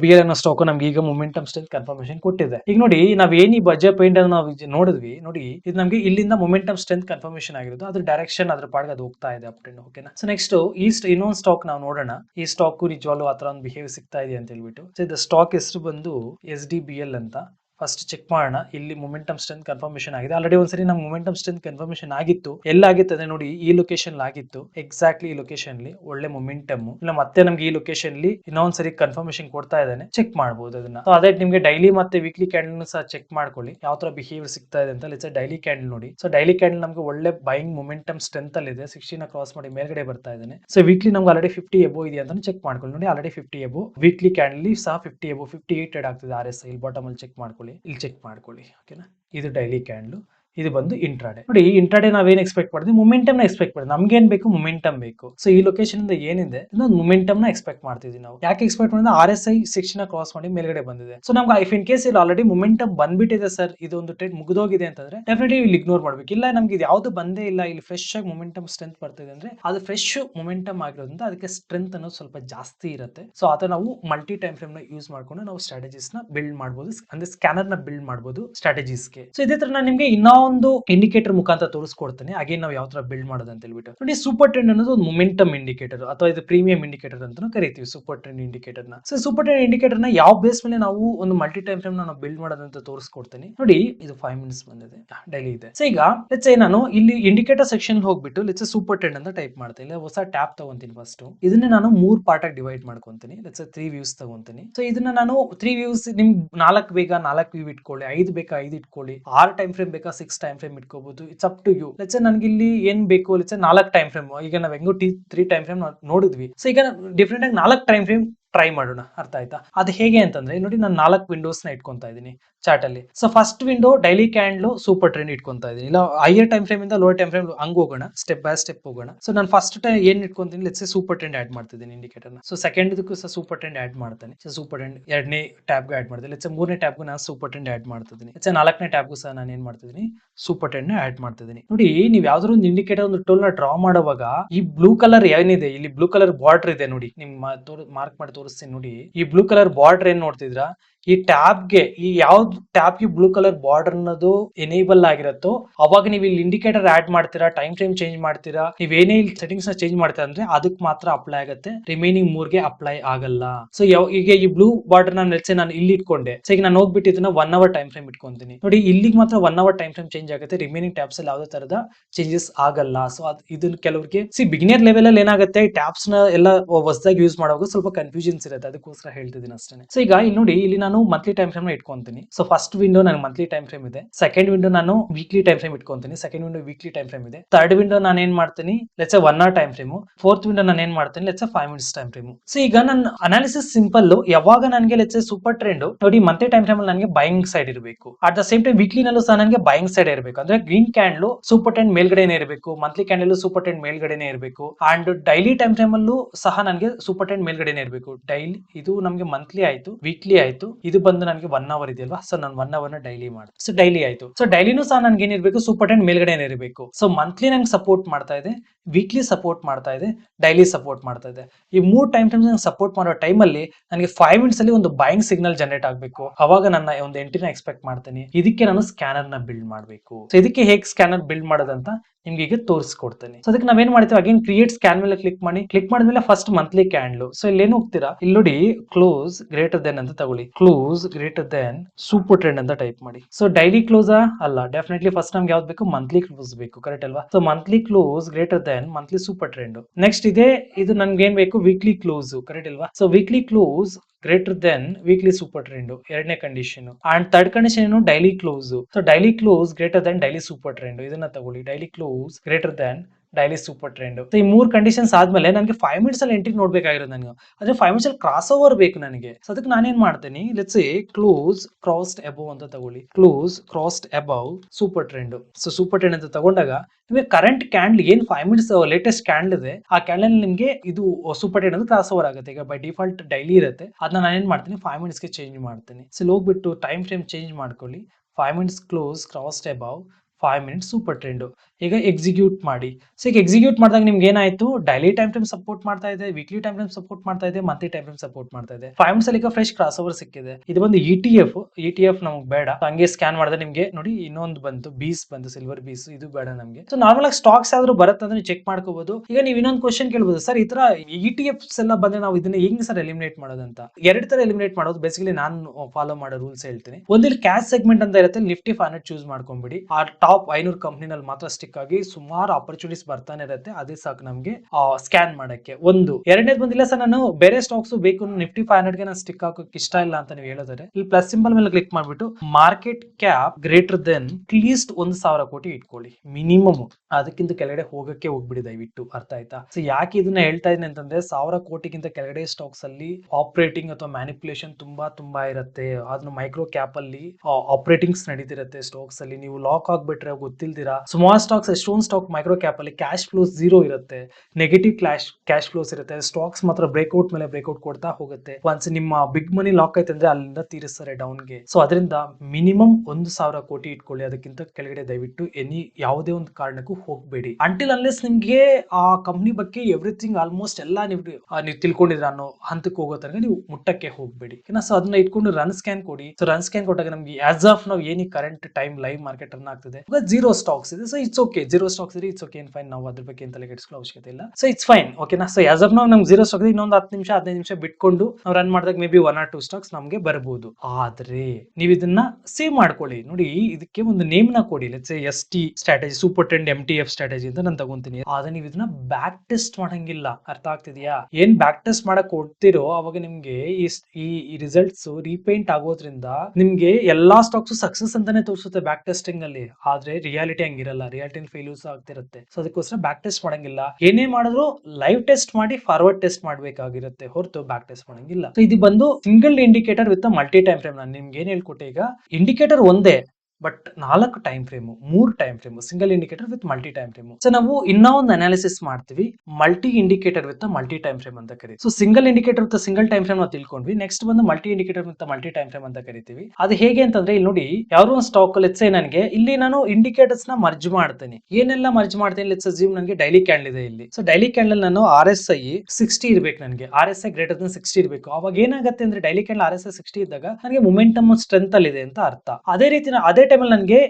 ಬಿ ಎಲ್ ಅನ್ನೋ ಸ್ಟಾಕ್ ನಮ್ಗೆ ಈಗ ಮೊಮೆಂಟಮ್ ಸ್ಟ್ರೆಂತ್ ಕನ್ಫರ್ಮೇಶನ್ ಕೊಟ್ಟಿದೆ. ಈಗ ನೋಡಿ, ನಾವ್ ಏನ್ ಈ ಬಜೆ ಪಾಯಿಂಟ್ ಅನ್ನು ನಾವು ನೋಡಿದ್ವಿ, ನೋಡಿ, ಇದು ನಮ್ಗೆ ಇಲ್ಲಿಂದ ಮೊಮೆಂಟಮ್ ಸ್ಟ್ರೆಂತ್ ಕನ್ಫರ್ಮೇಶನ್ ಆಗಿರೋದು, ಅದ್ರ ಡೈರೆಕ್ಷನ್ ಅದ್ರ ಪಾಡ್ಗೆ ಅದು ಹೋಗ್ತಾ ಇದೆ ಅಪ್ ಓಕೆನಾ ಸೊ ನೆಕ್ಸ್ಟ್ ಈ ಇನ್ನೊಂದು ಸ್ಟಾಕ್ ನಾವು ನೋಡೋಣ. ಈ ಸ್ಟಾಕ್ ನಿಜವಾಗ್ಲೂ ಆತರ ಒಂದು ಬಿಹೇವ್ ಸಿಗ್ತಾ ಇದೆ ಅಂತ ಹೇಳ್ಬಿಟ್ಟು. ಸೊ ಇದು ಸ್ಟಾಕ್ ಹೆಸರು ಬಂದು ಎಸ್ ಡಿ ಬಿ ಎಲ್ ಅಂತ. ಫಸ್ಟ್ ಚೆಕ್ ಮಾಡೋಣ. ಇಲ್ಲಿ ಮೊಮೆಂಟಮ್ ಸ್ಟ್ರೆಂತ್ ಕನ್ಫರ್ಮೇಶನ್ ಆಗಿದೆ. ಆಲ್ರೆಡಿ ಒಂದ್ಸರಿ ನಮ್ಗೆ ಮೊಮೆಂಟಮ್ ಸ್ಟ್ರೆಂತ್ ಕನ್ಫರ್ಮೇಶನ್ ಆಗಿತ್ತು. ಎಲ್ಲಾಗಿತ್ತು ನೋಡಿ, ಈ ಲೊಕೇಶನ್ ಆಗಿತ್ತು. ಎಕ್ಸಾಕ್ಟ್ಲಿ ಈ ಲೊಕೇಶನ್ ಅಲ್ಲಿ ಒಳ್ಳೆ ಮೊಮೆಂಟಮ್ ಇಲ್ಲ, ಮತ್ತೆ ನಮ್ಗೆ ಈ ಲೊಕೇಶನ್ ಅಲ್ಲಿ ಇನ್ನೊಂದ್ಸರಿ ಕನ್ಫರ್ಮೇಶನ್ ಕೊಡ್ತಾ ಇದ್ದಾನೆ. ಚೆಕ್ ಮಾಡಬಹುದು ಅದನ್ನ. ಅದೇ ನಿಮ್ಗೆ ಡೈಲಿ ಮತ್ತೆ ವೀಕ್ಲಿ ಕ್ಯಾಂಡಲ್ ಸಹ ಚೆಕ್ ಮಾಡ್ಕೊಳ್ಳಿ. ಯಾವ ತರ ಬಿಹೇವಿಯರ್ ಸಿಗ್ತಾ ಇದೆ ಅಂತ. ಲೆಟ್ಸ್ ಡೈಲಿ ಕ್ಯಾಂಡಲ್ ನೋಡಿ. ಸೊ ಡೈಲಿ ಕ್ಯಾಂಡಲ್ ನಮ್ಗೆ ಒಳ್ಳೆ ಬೈಂಗ್ ಮೊಮೆಂಟಮ್ ಸ್ಟ್ರೆಂತ್ ಅಲ್ಲಿ ಇದೆ. ಸಿಕ್ಸ್ಟಿನ ಕ್ರಾಸ್ ಮಾಡಿ ಮೇಲ್ಗಡೆ ಬರ್ತಾ ಇದ್ದಾನೆ. ಸೊ ವೀಕ್ಲಿ ನಮ್ಗೆ ಆಲ್ರೆಡಿ ಫಿಫ್ಟಿ ಎಬೋ ಇದೆ ಅಂತ ಚೆಕ್ ಮಾಡ್ಕೊಳ್ಳಿ. ನೋಡಿ already fifty above weekly candle ಸಹ ಫಿಫ್ಟಿ ಎಬೋ ಫಿಫ್ಟಿ ಏಟ್ ಆಗ್ತಿದೆ. ಆರ್ ಎಸ್ ಇಲ್ಲಿ ಬಾಟಮ್ ಅಲ್ಲಿ ಚೆಕ್ ಮಾಡ್ಕೊಳ್ಳಿ. ಇಲ್ಲಿ ಚೆಕ್ ಮಾಡ್ಕೊಳ್ಳಿ ಓಕೆನಾ ಇದು ಡೈಲಿ ಕ್ಯಾಂಡಲ್ ಇದು ಬಂದು ಇಂಟ್ರಾಡೆ ನೋಡಿ ಇಂಟ್ರಾಡೆ ನಾವೇನು ಎಕ್ಸ್ಪೆಕ್ಟ್ ಮಾಡಿದ್ವಿ? ಮೊಮೆಂಟಮ್ನ ಎಕ್ಸ್ಪೆಕ್ಟ್ ಮಾಡ್ತೀವಿ ನಮ್ಗೆ ಏನ್ ಬೇಕು? ಮೊಮೆಂಟಮ್ ಬೇಕು. ಸೊ ಈ ಲೊಕೇಶನ್ ಇಂದ ಏನಿದೆ? ಒಂದು ಮೊಮೆಂಟಮ್ನ ಎಕ್ಸ್ಪೆಕ್ಟ್ ಮಾಡ್ತಿದ್ವಿ ನಾವು. ಯಾಕೆ ಎಕ್ಸ್ಪೆಕ್ಟ್ ಮಾಡಿದ್ರೆ ಆರ್ ಎಸ್ ಐ ಶಿಕ್ಷಣ ಕ್ರಾಸ್ ಮಾಡಿ ಮೇಲ್ಗಡೆ ಬಂದಿದೆ. ಸೊ ನಮ್ಗೆ ಇಫ್ ಇನ್ ಕೇಸ್ ಇಲ್ಲಿ ಆಲ್ರೆಡಿ ಮೊಮೆಂಟಮ್ ಬಂದ್ಬಿಟ್ಟಿದೆ ಸರ್ ಇದೊಂದು ಟ್ರೇಡ್ ಮುಗಿದೋಗಿದೆ ಅಂತಂದ್ರೆ ಡೆಫಿನೆಟ್ಲಿ ಇಲ್ಲಿ ಇಗ್ನೋರ್ ಮಾಡ್ಬೇಕು. ಇಲ್ಲ, ನಮ್ಗೆ ಇದು ಯಾವ್ದು ಬಂದೇ ಇಲ್ಲ. ಇಲ್ಲಿ ಫ್ರೆಶ್ ಆಗಿ ಮೊಮೆಂಟಮ್ ಸ್ಟ್ರೆಂತ್ ಬರ್ತಿದೆ ಅಂದ್ರೆ, ಅದು ಫ್ರೆಶ್ ಮೊಮೆಂಟಮ್ ಆಗಿರೋದ್ರಿಂದ ಅದಕ್ಕೆ ಸ್ಟ್ರೆಂತ್ ಅನ್ನೋದು ಸ್ವಲ್ಪ ಜಾಸ್ತಿ ಇರುತ್ತೆ. ಸೊ ಅದ ನಾವು ಮಲ್ಟಿ ಟೈಮ್ ಫ್ರೇಮ್ನ ಯೂಸ್ ಮಾಡ್ಕೊಂಡು ನಾವು ಸ್ಟ್ರಾಟಜೀಸ್ನ ಬಿಲ್ಡ್ ಮಾಡಬಹುದು ಅಂದ್ರೆ ಸ್ಕ್ಯಾನರ್ನ ಬಿಲ್ಡ್ ಮಾಡಬಹುದು ಸ್ಟ್ರಾಟಜೀಸ್ಗೆ ಸೊ ಇದೇ ತರ ನಾನು ನಿಮ್ಗೆ ಇನ್ನೊಂದು ಇಂಡಿಕೇಟರ್ ಮುಖಾಂತರ ತೋರಿಸ್ಕೊಡ್ತೇನೆ. ಅಗೇನ್ ನಾವು ಯಾವ ತರ ಬಿಲ್ಡ್ ಮಾಡೋದು ಅಂತ ಹೇಳ್ಬಿಟ್ಟು. ನೋಡಿ ಸೂಪರ್ ಟ್ರೆಂಡ್ ಅನ್ನೋದು ಒಂದು ಮೊಮೆಂಟಮ್ ಇಂಡಿಕೇಟರ್ ಅಥವಾ ಇದು ಪ್ರೀಮಿಯಂ ಇಂಡಿಕೇಟರ್ ಅಂತ ಕರಿತೀವಿ ಸೂಪರ್ ಟ್ರೆಂಡ್ ಇಂಡಿಕೇಟರ್ನ. ಸೊ ಸೂಪರ್ ಟ್ರೆಂಡ್ ಇಂಡಿಕೇಟರ್ನ ಯಾವ ಬೇಸ್ ಮೇಲೆ ನಾವು ಒಂದು ಮಲ್ಟಿ ಟೈಮ್ ಫ್ರೇಮ್ ನಾವು ಬಿಲ್ಡ್ ಮಾಡೋದಂತ ತೋರಿಸ್ಕೊಡ್ತೇನೆ. ನೋಡಿ, ಇದು ಫೈವ್ ಮಿನಿಟ್ಸ್ ಬಂದಿದೆ. ಡೈಲಿ ಇದೆ. ಸೊ ಈಗ ಲೆಟ್ಸ್ ನಾನು ಇಲ್ಲಿ ಇಂಡಿಕೇಟರ್ ಸೆಕ್ಷನ್ ಹೋಗ್ಬಿಟ್ಟು ಲೆಟ್ಸ್ ಸೂಪರ್ ಟ್ರೆಂಡ್ ಅಂತ ಟೈಪ್ ಮಾಡ್ತೀನಿ ಹೊಸ ಟ್ಯಾಪ್ ತಗೊಂತೀನಿ ಫಸ್ಟ್ ಇದನ್ನ ನಾನು ಮೂರ್ ಪಾರ್ಟ್ ಆಗಿ ಡಿವೈಡ್ ಮಾಡ್ಕೊಂತೀನಿ. ಲೆಟ್ಸ್ ತ್ರೀ ವ್ಯೂಸ್ ತಗೊಂತೀನಿ. ಸೊ ಇದನ್ನ ನಾನು ತ್ರೀ ವ್ಯೂಸ್ ನಿಮ್ ನಾಲ್ಕು ಬೇಗ ನಾಲ್ಕು ವ್ಯೂ ಇಟ್ಕೊಳ್ಳಿ, ಐದು ಬೇಕಾ ಐದು ಇಟ್ಕೊಳ್ಳಿ, ಆರ್ ಟೈಮ್ ಫ್ರೇಮ್ ಬೇಕಾ ಸಿಕ್ಸ್ ಟೈಮ್ ಫ್ರೇಮ್ ಇಟ್ಕೋಬಹುದು it's up to you let's ನನಗೆ ಇಲ್ಲಿ ಏನ್ ಬೇಕು ಲೆಟ್ಸ್ ನಾಲ್ಕು ಟೈಮ್ ಫ್ರೇಮ್ ಈಗ ನಾವ್ ಹೆಂಗೋ ಟಿ ತ್ರೀ ಟೈಮ್ ಫ್ರೇಮ್ ನೋಡಿದ್ವಿ. ಸೊ ಈಗ ಡಿಫ್ರೆಂಟ್ ಆಗಿ ನಾಲ್ಕು ಟೈಮ್ ಫ್ರೇಮ್ ಟ್ರೈ ಮಾಡೋಣ, ಅರ್ಥ ಆಯ್ತಾ? ಅದು ಹೇಗೆ ಅಂತಂದ್ರೆ ನೋಡಿ ನಾನು ನಾಲ್ಕು ವಿಂಡೋಸ್ನ ಇಟ್ಕೊಂತಾ ಇದೀನಿ ಚಾರ್ಟ್ ಅಲ್ಲಿ. So first window daily candle super trend ಇಟ್ಕೊಂತಾ ಇದ್ದೀನಿ. ಇಲ್ಲ ಹೈಯರ್ ಟೈಮ್ ಫ್ರೇಮ್ ಇಂದ ಲೋವರ್ ಟೈಮ್ ಫ್ರೇಮ್ ಹಂಗ್ ಹೋಗೋಣ ಸ್ಟೆಪ್ ಬೈ ಸ್ಟೆಪ್ ಹೋಗೋಣ. ಸೊ ನಾನು ಫಸ್ಟ್ ಟೈಮ್ ಏನ್ ಇಟ್ಕೊಂತೀನಿ ಲೆಟ್ಸ್ ಸೂಪರ್ ಟ್ರೆಂಡ್ ಆಡ್ ಮಾಡ್ತಿದ್ದೀನಿ ಇಂಡಿಕೇಟರ್ನ. ಸೊ ಸೆಕೆಂಡ್ ಇದಕ್ಕೂ ಸಹ ಸೂಪರ್ ಟ್ರೆಂಡ್ ಆಡ್ ಮಾಡ್ತಾನೆ. ಸೊ ಸೂಪರ್ ಟ್ರೆಂಡ್ ಎರಡನೇ ಟ್ಯಾಬ್ಗೆ ಆಡ್ ಮಾಡ್ತೀನಿ. ಲೆಟ್ಸ್ ಮೂರನೇ ಟ್ಯಾಬ್ಗೂ ನಾನು ಸೂಪರ್ ಟ್ರೆಂಡ್ ಆಡ್ ಮಾಡ್ತಿದ್ದೀನಿ. ಲೆಟ್ಸ್ ನಾಲ್ಕನೇ ಟ್ಯಾಬ್ಗೂ ಸಹ ನಾನು ಏನ್ ಮಾಡ್ತಿದ್ದೀನಿ ಸೂಪರ್ ಟ್ರೆಂಡ್ನ ಆಡ್ ಮಾಡ್ತಿದ್ದೀನಿ. ನೋಡಿ, ನೀವು ಯಾವ್ದಾದ್ರು ಒಂದು ಇಂಡಿಕೇಟರ್ ಒಂದು ಟೋಲ್ನ ಡ್ರಾ ಮಾಡುವಾಗ, ಈ ಬ್ಲೂ ಕಲರ್ ಏನಿದೆ, ಇಲ್ಲಿ ಬ್ಲೂ ಕಲರ್ ಬಾರ್ಡರ್ ಇದೆ ನೋಡಿ, ನಿಮ್ಮ ಮಾರ್ಕ್ ಮಾಡಿ ತೋರಿಸ್ತೀನಿ ನೋಡಿ. ಈ ಬ್ಲೂ ಕಲರ್ ಬಾರ್ಡರ್ ಏನ್ ನೋಡ್ತಿದ್ರಾ ಈ ಟ್ಯಾಬ್ಗೆ ಈ ಯಾವ ಟ್ಯಾಬ್ಗೆ ಬ್ಲೂ ಕಲರ್ ಬಾರ್ಡರ್ ಅನ್ನೋದು ಎನೇಬಲ್ ಆಗಿರತ್ತೋ, ಅವಾಗ ನೀವು ಇಲ್ಲಿ ಇಂಡಿಕೇಟರ್ ಆಡ್ ಮಾಡ್ತೀರಾ ಟೈಮ್ ಫ್ರೇಮ್ ಚೇಂಜ್ ಮಾಡ್ತೀರಾ ನೀವೇನೇ ಇಲ್ಲಿ ಸೆಟ್ಟಿಂಗ್ಸ್ನ ಚೇಂಜ್ ಮಾಡ್ತೀರಾ ಅಂದ್ರೆ ಅದಕ್ಕೆ ಮಾತ್ರ ಅಪ್ಲೈ ಆಗುತ್ತೆ. ರಿಮೈನಿಂಗ್ ಮೂರ್ಗೆ ಅಪ್ಲೈ ಆಗಲ್ಲ. ಸೊ ಈಗ ಈ ಬ್ಲೂ ಬಾರ್ಡರ್ ನಾನು ನೆಲೆಸಿ ನಾನು ಇಲ್ಲಿ ಇಟ್ಕೊಂಡೆ. ಸೊ ಈಗ ನಾನು ಹೋಗ್ಬಿಟ್ಟು ಇದನ್ನ ಒನ್ ಅವರ್ ಟೈಮ್ ಫ್ರೇಮ್ ಇಟ್ಕೊಂತೀನಿ. ನೋಡಿ, ಇಲ್ಲಿಗೆ ಮಾತ್ರ one hour time frame change ಆಗುತ್ತೆ. ರಿಮೈನಿಂಗ್ ಟ್ಯಾಬ್ಸ್ ಅಲ್ಲಿ ಯಾವುದೇ ತರದ ಚೇಂಜಸ್ ಆಗಲ್ಲ. ಸೊ ಅದ್ ಇದನ್ನ ಕೆಲವರಿಗೆ ಸಿ ಬಿಗಿನಿಯರ್ ಲೆವೆಲ್ ಅಲ್ಲಿ ಏನಾಗುತ್ತೆ? ಈ ಟ್ಯಾಬ್ಸ್ನ ಎಲ್ಲ ಹೊಸದಾಗಿ ಯೂಸ್ ಮಾಡುವಾಗ ಸ್ವಲ್ಪ ಕನ್ಫ್ಯೂಷನ್ಸ್ ಇರುತ್ತೆ. ಅದಕ್ಕೋಸ್ಕರ ಹೇಳ್ತಿದ್ದೀನಿ ಅಷ್ಟೇ ಸೊ ಈಗ ನೋಡಿ, ಇಲ್ಲಿ ನಾನು ಮಂತ್ಲಿ ಟೈಮ್ ಫ್ರೇಮ್ ಇಟ್ಕೊಂತೀನಿ. ಸೊ ಫಸ್ಟ್ ವಿಂಡೋ ನನಗೆ ಮಂತ್ಲಿ ಟೈಮ್ ಫ್ರೇಮ್ ಇದೆ. ಸೆಕೆಂಡ್ ವಿಂಡೋ ನಾನು weekly time frame ಇಟ್ಕೊಂತೀನಿ. Second window weekly time frame ಇದೆ. ಥರ್ಡ್ ವಿಂಡೋ ನಾನು ಏನ್ ಮಾಡ್ತೀನಿ? Let's one hour time frame fourth window ನಾನು ಏನ್ ಮಾಡ್ತೀನಿ? Let's five minutes time frame so ಈಗ ನನ್ನ ಅನಾಲಿಸಿಸ್ ಸಿಂಪಲ್ ಯಾವಾಗ ನನಗೆ ಲೆಟ್ಸ್ ಸೂಪರ್ ಟ್ರೆಂಡ್ ನೋಡಿ ಮಂತ್ಲಿ ಟೈಮ್ ಫ್ರೇಮ್ ಅಲ್ಲಿ ನನಗೆ ಬೈಯಿಂಗ್ ಸೈಡ್ ಇರಬೇಕು. At the same time weekly ನಲ್ಲೂ ಸಹ ನನಗೆ ಬೈಯಿಂಗ್ ಸೈಡ್ ಇರಬೇಕು. ಅಂದ್ರೆ ಗ್ರೀನ್ ಕ್ಯಾಂಡ್ ಸೂಪರ್ ಟ್ರೆಂಡ್ ಮೇಲ್ಗಡೆನೆ ಇರಬೇಕು. ಮಂತ್ಲಿ ಕ್ಯಾಂಡಲ್ ಸೂಪರ್ ಟ್ರೆಂಡ್ ಮೇಲ್ಗಡೆನೆ ಇರಬೇಕು. ಅಂಡ್ ಡೈಲಿ ಟೈಮ್ ಫ್ರೇಮ್ ಅಲ್ಲೂ ಸಹ ನನಗೆ ಸೂಪರ್ ಟ್ರೆಂಡ್ ಮೇಲ್ಗಡೆನೆ ಇರಬೇಕು. ಡೈಲಿ ಇದು ನಮಗೆ ಮಂತ್ಲಿ ಆಯ್ತು ವೀಕ್ಲಿ ಆಯ್ತು ಇದು ಬಂದು ನನಗೆ ಒನ್ ಅವರ್ ಇದೆಯಲ್ವಾ ಸೊ ನಾನು ಒನ್ ಅವರ್ನ ಡೈಲಿ ಮಾಡ್ತೀನಿ. ಸೊ ಡೈಲಿ ಆಯ್ತು. ಸೊ ಡೈಲಿನೂ ಸಹ ನನ್ಗೆ ಏನಿರಬೇಕು ಸೂಪರ್ ಟೆಂಟ್ ಮೇಲ್ಗಡೆ ಇರಬೇಕು. ಸೊ ಮಂತ್ಲಿ ನಂಗೆ ಸಪೋರ್ಟ್ ಮಾಡ್ತಾ ಇದೆ. ವೀಕ್ಲಿ ಸಪೋರ್ಟ್ ಮಾಡ್ತಾ ಇದೆ ಡೈಲಿ ಸಪೋರ್ಟ್ ಮಾಡ್ತಾ ಇದೆ. ಈ ಮೂರ್ ಟೈಮ್ ಟೈಮ್ಸ್ ನಂಗೆ ಸಪೋರ್ಟ್ ಮಾಡೋ ಟೈಮಲ್ಲಿ ನನಗೆ ಫೈವ್ ಮಿನಿಟ್ಸ್ ಅಲ್ಲಿ ಒಂದು ಬೈಯಿಂಗ್ ಸಿಗ್ನಲ್ ಜನರೇಟ್ ಆಗಬೇಕು. ಅವಾಗ ನನ್ನ ಒಂದು ಎಂಟ್ರಿನ ಎಕ್ಸ್ಪೆಕ್ಟ್ ಮಾಡ್ತೀನಿ. ಇದಕ್ಕೆ ನಾನು ಸ್ಕ್ಯಾನರ್ನ ಬಿಲ್ಡ್ ಮಾಡಬೇಕು. ಸೊ ಇದಕ್ಕೆ ಹೇಗೆ ಸ್ಕ್ಯಾನರ್ ಬಿಲ್ಡ್ ಮಾಡೋದಂತ ನಿಮ್ಗೆ ಈಗ ತೋರಿಸ್ಕೊಡ್ತೇನೆ. ಸೊ ಅದಕ್ಕೆ ನಾವೇನ್ ಮಾಡ್ತೀವಿ? ಅಗೇನ್ ಕ್ರಿಯೇಟ್ ಸ್ಕ್ಯಾನ್ ಮೇಲೆ ಕ್ಲಿಕ್ ಮಾಡಿ ಕ್ಲಿಕ್ ಮಾಡಿದ್ಮೇಲೆ ಫಸ್ಟ್ ಮಂತ್ಲಿ ಕ್ಯಾಂಡ್ಲು ಸೊ ಇಲ್ಲಿ ಏನ್ ಹೋಗ್ತೀರಾ? ಇಲ್ಲಿ ನೋಡಿ ಕ್ಲೋಸ್ ಗ್ರೇಟರ್ ದೆನ್ ಅಂತ ತಗೊಳ್ಳಿ. Close greater than super trend ಅಂತ ಟೈಪ್ ಮಾಡಿ. ಸೊ ಡೈಲಿ ಕ್ಲೋಸ್ ಅಲ್ಲ. ಡೆಫಿನೆಟ್ಲಿ ಫಸ್ಟ್ ನಮ್ಗೆ ಯಾವ್ದು ಬೇಕು? ಮಂತ್ಲಿ ಕ್ಲೋಸ್ ಬೇಕು. ಕರೆಕ್ಟ್ ಅಲ್ವಾ? So monthly close greater than monthly super trend next ಇದೆ, ಇದು ನನ್ಗೆ ಏನ್ ಬೇಕು? ವೀಕ್ಲಿ ಕ್ಲೋಸ್ ಕರೆಕ್ಟ್ ಇಲ್ವಾ so weekly close greater than weekly super trend ಎರಡನೇ ಕಂಡೀಷನ್ ಅಂಡ್ ಥರ್ಡ್ ಕಂಡೀಷನ್ ಏನು? Daily close so daily close greater than daily super trend ಇದನ್ನ ತಗೊಳ್ಳಿ. Daily close greater than daily super trend ಈ ಮೂರ್ conditions ಆದ್ಮೇಲೆ ನನಗೆ five minutes ಅಲ್ಲಿ entry ನೋಡ್ಬೇಕಾಗಿರೋದು ನನಗೆ. ಅದು ಫೈವ್ ಮಿನಿಟ್ಸ್ ಅಲ್ಲಿ ಕ್ರಾಸ್ ಓವರ್ ಬೇಕು ನನಗೆ. ಸೊ ಅದಕ್ಕೆ ನಾನೇನ್ ಮಾಡ್ತೀನಿ? ಲೆಟ್ಸ್ ಕ್ಲೋಸ್ ಕ್ರಾಸ್ಡ್ ಅಬೌವ್ ಅಂತ ತಗೊಳ್ಳಿ. Close crossed above super trend so super trend ಅಂತ ತಗೊಂಡಾಗ ನಿಮಗೆ ಕರೆಂಟ್ ಕ್ಯಾಂಡಲ್ ಏನ್ ಫೈವ್ ಮಿನಿಟ್ಸ್ ಲೇಟೆಸ್ಟ್ ಕ್ಯಾಂಡಲ್ ಇದೆ, ಆ ಕ್ಯಾಂಡಲ್ ನಿಮಗೆ ಇದು ಸೂಪರ್ ಟ್ರೆಂಡ್ ಅಂದ್ರೆ ಕ್ರಾಸ್ ಓವರ್ ಆಗುತ್ತೆ. ಈಗ ಬೈ ಡಿಫಾಲ್ಟ್ ಡೈಲಿ ಇರುತ್ತೆ. ಅದನ್ನ ನಾನು ಏನ್ ಮಾಡ್ತೀನಿ? ಫೈವ್ ಮಿನಿಟ್ಸ್ಗೆ ಚೇಂಜ್ ಮಾಡ್ತೀನಿ. ಸೊ ಹೋಗ್ಬಿಟ್ಟು ಟೈಮ್ ಫ್ರೇಮ್ ಚೇಂಜ್ ಮಾಡ್ಕೊಳ್ಳಿ. Five minutes close crossed above five minutes super trend ಈಗ ಎಕ್ಸಿಕ್ಯೂಟ್ ಮಾಡಿ. ಸೊ ಈಗ ಎಕ್ಸಿಕ್ಯೂಟ್ ಮಾಡಿದಾಗ ನಿಮ್ಗೆ ಏನಾಯ್ತು? ಡೈಲಿ ಟೈಮ್ ಟೈಮ್ ಸಪೋರ್ಟ್ ಮಾಡ್ತಾ ಇದೆ ವೀಕ್ಲಿ ಟೈಮ್ ಟೈಮ್ ಸಪೋರ್ಟ್ ಮಾಡ್ತಾ ಇದೆ ಮಂತ್ಲಿ ಟೈಮ್ ಟೈಮ್ ಸಪೋರ್ಟ್ ಮಾಡ್ತಾ ಇದೆ. ಫೈವ್ ಮಿನಿಟ್ಸ್ ಅಲ್ಲಿ ಫ್ರೆಶ್ ಕ್ರಾಸ್ ಓವರ್ ಸಿಕ್ಕಿದೆ. ಇದು ಒಂದು E T F E T F ನಮ್ಗೆ ಬೇಡ. ಹಂಗೆ ಸ್ಕ್ಯಾನ್ ಮಾಡಿದ್ರೆ ನಿಮ್ಗೆ ನೋಡಿ ಇನ್ನೊಂದು ಬಂತು ಬೀಸ್ ಬಂತು ಸಿಲ್ವರ್ ಬೀಸ್ ಇದು ಬೇಡ ನಮ್ಗೆ. ಸೊ ನಾರ್ಮಲ್ ಆಗಿ ಸ್ಟಾಕ್ಸ್ ಆದ್ರೂ ಬರುತ್ತೆ ಅಂದ್ರೆ ಚೆಕ್ ಮಾಡ್ಕೋಬಹುದು ಈಗ ನೀವು ಇನ್ನೊಂದು ಕ್ವಶನ್ ಕೇಳ್ಬೋದು. ಸರ್, ಈ ತರ ಇ ಟಿ ಎಫ್ಸ್ ಎಲ್ಲ ಬಂದ್ರೆ ನಾವು ಇದನ್ನ ಹೆಂಗ್ ಸರ್ ಎಲಿಮಿನೇಟ್ ಮಾಡೋದಂತ? ಎರಡು ತರ ಎಲಿಮಿನೇಟ್ ಮಾಡೋದು. ಬೇಸಿಕಲಿ ನಾನು ಫಾಲೋ ಮಾಡೋ ರೂಲ್ಸ್ ಹೇಳ್ತೀನಿ. ಒಂದಿಲ್ಲಿ ಕ್ಯಾಶ್ ಸೆಗ್ಮೆಂಟ್ ಅಂತ ಇರುತ್ತೆ ನಿಫ್ಟಿ ಫೈನ್ ಚೂಸ್ ಮಾಡ್ಕೊಂಡ್ಬಿಡಿ ಆ ಟಾಪ್ ಐನೂರು ಕಂಪ್ನಿನಲ್ಲಿ ಮಾತ್ರ ಸ್ಟಿಕ್ ಆಗಿ ಸುಮಾರು ಆಪರ್ಚುನಿಟೀಸ್ ಬರ್ತಾನೆ ಇರುತ್ತೆ, ಅದೇ ಸಾಕು ನಮ್ಗೆ ಸ್ಕ್ಯಾನ್ ಮಾಡಕ್ಕೆ. ಒಂದು. ಎರಡನೇದು ಬಂದಿಲ್ಲ ಸರ್ ನಾನು, ಬೇರೆ ಸ್ಟಾಕ್ಸ್ ಬೇಕು ನಿಫ್ಟಿ ಫೈವ್ ಹಂಡ್ರೆಡ್ಗೆ ನಾನು ಸ್ಟಿಕ್ ಹಾಕೋಕೆ ಇಷ್ಟ ಇಲ್ಲ ಅಂತ ನೀವು ಹೇಳಿದ್ರೆ ಇಲ್ಲಿ ಪ್ಲಸ್ ಸಿಂಬಲ್ ಮೇಲೆ ಕ್ಲಿಕ್ ಮಾಡ್ಬಿಟ್ಟು market cap greater than at least ಒಂದು ಸಾವಿರ ಕೋಟಿ ಇಟ್ಕೊಳ್ಳಿ ಮಿನಿಮಮ್ ಅದಕ್ಕಿಂತ ಕೆಳಗಡೆ ಹೋಗಕ್ಕೆ ಹೋಗ್ಬಿಡಿ ದಯವಿಟ್ಟು, ಅರ್ಥ ಆಯ್ತಾ? ಸೊ ಯಾಕೆ ಇದನ್ನ ಹೇಳ್ತಾ ಇದ್ದೀನಿ ಅಂತಂದ್ರೆ, ಸಾವಿರ ಕೋಟಿಗಿಂತ ಕೆಳಗಡೆ ಸ್ಟಾಕ್ಸ್ ಅಲ್ಲಿ ಆಪರೇಟಿಂಗ್ ಅಥವಾ ಮ್ಯಾನಿಪುಲೇಷನ್ ತುಂಬಾ ತುಂಬಾ ಇರುತ್ತೆ. ಅದನ್ನ ಮೈಕ್ರೋ ಕ್ಯಾಪ್ ಅಲ್ಲಿ ಆಪರೇಟಿಂಗ್ಸ್ ನಡೀತಿರುತ್ತೆ ಸ್ಟಾಕ್ಸ್ ಅಲ್ಲಿ. ನೀವು ಲಾಕ್ ಆಗ್ಬಿಟ್ರೆ ಗೊತ್ತಿಲ್ದಿರಾ? ಸ್ಮಾಲ್ ಸ್ಟಾಕ್ಸ್ ಎಷ್ಟೊಂದು ಸ್ಟಾಕ್ ಮೈಕ್ರೋ ಕ್ಯಾಪ್ ಅಲ್ಲಿ ಕ್ಯಾಶ್ ಫ್ಲೋಸ್ ಜೀರೋ ಇರುತ್ತೆ. ನೆಗೆಟಿವ್ ಕ್ಲಾಶ್ ಕ್ಯಾಶ್ ಫ್ಲೋಸ್ ಇರುತ್ತೆ. ಸ್ಟಾಕ್ಸ್ ಮಾತ್ರ ಬ್ರೇಕ್ಔಟ್ ಮೇಲೆ ಬ್ರೇಕ್ಔಟ್ ಕೊಡ್ತಾ ಹೋಗುತ್ತೆ. ಒನ್ಸ್ ನಿಮ್ಮ ಬಿಗ್ ಮನಿ ಲಾಕ್ ಆಯ್ತು ಅಂದ್ರೆ ಅಲ್ಲಿಂದ ತೀರಿಸ್ತಾರೆ ಡೌನ್ಗೆ ಸೊ ಅದರಿಂದ ಮಿನಿಮಮ್ ಒಂದು ಸಾವಿರ ಕೋಟಿ ಇಟ್ಕೊಳ್ಳಿ. ಅದಕ್ಕಿಂತ ಕೆಳಗಡೆ ದಯವಿಟ್ಟು ಎನಿ ಯಾವುದೇ ಒಂದು ಕಾರಣಕ್ಕೂ ಹೋಗಬೇಡಿ. ಅಂಟಿಲ್ ಅನ್ಲೆಸ್ ನಿಮ್ಗೆ ಆ ಕಂಪ್ನಿ ಬಗ್ಗೆ ಎವ್ರಿಥಿಂಗ್ ಆಲ್ಮೋಸ್ಟ್ ಎಲ್ಲ ನೀವು ನೀವು ತಿಳ್ಕೊಂಡಿದ್ರ ಅನ್ನೋ ಹಂತಕ್ಕೆ ಹೋಗೋ ತನಕ ನೀವು ಮುಟ್ಟಕ್ಕೆ ಹೋಗ್ಬೇಡಿ. ಸೊ ಅದನ್ನ ಇಟ್ಕೊಂಡು ರನ್ ಸ್ಕ್ಯಾನ್ ಕೊಡಿ. ಸೊ ರನ್ ಸ್ಕ್ಯಾನ್ ಕೊಟ್ಟಾಗ ನಮ್ಗೆ ಆಸ್ ಆಫ್ ನಾವು any current time live market run ಆಗ್ತದೆ ಜೀರೋ ಸ್ಟಾಕ್ಸ್ ಇದೆ so it's okay zero stocks ಇದೆ ಇಟ್ಸ್ ಓಕೆ ಫೈನ್ ನಾವು ಅದ್ರ ಬಗ್ಗೆ ತಲೆ ಕೆಡಿಸ್ಕೊಳ್ಳೋ ಅವಶ್ಯಕತೆ ಇಲ್ಲ. ಸೊ ಇಟ್ಸ್ ಫೈನ್ ಓಕೆನಾ ಸೊ ಆಸ್ ಆಫ್ ನಾವು ನಮ್ಗೆ ಜೀರೋ ಸ್ಟಾಕ್ ಇನ್ನೊಂದು ಹತ್ತು ನಿಮಿಷ, ಹದಿನೈದು ನಿಮಿಷ ಬಿಟ್ಕೊಂಡು ನಾವು ರನ್ ಮಾಡಿದಾಗ maybe one or two stocks ನಮಗೆ ಬರಬಹುದು ಆದ್ರೆ ನೀವು ಇದನ್ನ ಸೇವ್ ಮಾಡ್ಕೊಳ್ಳಿ. ನೋಡಿ, ಇದಕ್ಕೆ ಒಂದು ನೇಮ್ನ ಕೊಡಿ. Let's S T strategy super trend M T F strategy ಅಂತ ನಾನು ತಗೊಂತೀನಿ. ಆದ್ರೆ ನೀವು ಇದನ್ನ ಬ್ಯಾಕ್ ಟೆಸ್ಟ್ ಮಾಡಂಗಿಲ್ಲ. ಅರ್ಥ ಆಗ್ತಿದ್ಯಾ? ಏನ್ ಬ್ಯಾಕ್ ಟೆಸ್ಟ್ ಮಾಡಕ್ ಕೊಡ್ತಿರೋ ಅವಾಗ ನಿಮ್ಗೆ ಈ ರಿಸಲ್ಟ್ಸ್ ರೀಪೇಂಟ್ ಆಗೋದ್ರಿಂದ ನಿಮ್ಗೆ ಎಲ್ಲಾ ಸ್ಟಾಕ್ಸ್ ಸಕ್ಸಸ್ ಅಂತಾನೆ ತೋರಿಸುತ್ತೆ ಬ್ಯಾಕ್ ಟೆಸ್ಟಿಂಗ್ ಅಲ್ಲಿ. ಆದ್ರೆ ರಿಯಾಲಿಟಿ ಹಂಗಿರಲ್ಲ. ರಿಯಾಲಿಟಿ ಫೇಲ್ಯೂಸ್ ಆಗ್ತಿರುತ್ತೆ. ಸೊ ಅದಕ್ಕೋಸ್ಕರ ಬ್ಯಾಕ್ ಟೆಸ್ಟ್ ಮಾಡಂಗಿಲ್ಲ. ಏನೇ ಮಾಡಿದ್ರು ಲೈವ್ ಟೆಸ್ಟ್ ಮಾಡಿ ಫಾರ್ವರ್ಡ್ ಟೆಸ್ಟ್ ಮಾಡ್ಬೇಕಾಗಿರುತ್ತೆ. ಹೊರತು ಬ್ಯಾಕ್ ಟೆಸ್ಟ್ ಮಾಡಂಗಿಲ್ಲ. ಸೊ ಇದು ಬಂದು single indicator with multi time frame ನಾನು ನಿಮ್ಗೆ ಏನ್ ಹೇಳ್ಕೊಟ್ಟೆ ಈಗ ಇಂಡಿಕೇಟರ್ ಒಂದೇ. ಬಟ್ ನಾಲ್ಕು ಟೈಮ್ ಫ್ರೇಮು ಮೂರು time frame single indicator with multi time frame so ನಾವು ಇನ್ನೂ ಒಂದು ಅನಾಲಿಸಿಸ್ ಮಾಡ್ತೀವಿ. Multi indicator with multi time frame ಅಂತ ಕರೀತೀವಿ. So single indicator with single time frame ನಾವು ತಿಳ್ಕೊಂಡ್ವಿ. ನೆಕ್ಸ್ಟ್ ಬಂದು multi indicator with multi time frame ಅಂತ ಕರಿತೀವಿ. ಅದು ಹೇಗೆ ಅಂತಂದ್ರೆ ಇಲ್ಲಿ ನೋಡಿ ಯಾರು ಒಂದು ಸ್ಟಾಕ್ ಲೆಟ್ಸೆ ನನಗೆ ಇಲ್ಲಿ ನಾನು ಇಂಡಿಕೇಟರ್ಸ್ನ ಮರ್ಜ್ ಮಾಡ್ತೇನೆ. ಏನೆಲ್ಲ ಮರ್ಜ್ ಮಾಡ್ತೇನೆ? ಲೆಟ್ಸ್ ಅಸ್ಯೂಮ್ ನನಗೆ ಡೈಲಿ ಕ್ಯಾಂಡಲ್ ಇದೆ ಇಲ್ಲಿ. ಸೊ ಡೈಲಿ ಕ್ಯಾಂಡಲ್ ನಾನು ಆರ್ ಎಸ್ ಐ ಸಿಕ್ಸ್ಟಿ ಇರ್ಬೇಕು ನನಗೆ. R S I greater than sixty ಇರಬೇಕು. ಅವಾಗ ಏನಾಗುತ್ತೆ ಅಂದ್ರೆ daily candle R S I sixty ಇದ್ದಾಗ ನನಗೆ ಮೊಮೆಂಟಮ್ ಸ್ಟ್ರೆಂತ್ ಅಲ್ಲಿ ಇದೆ ಅಂತ ಅರ್ಥ. ಅದೇ ರೀತಿ ಅದೇ ಟೈಮಲ್ಲಿ ನನಗೆ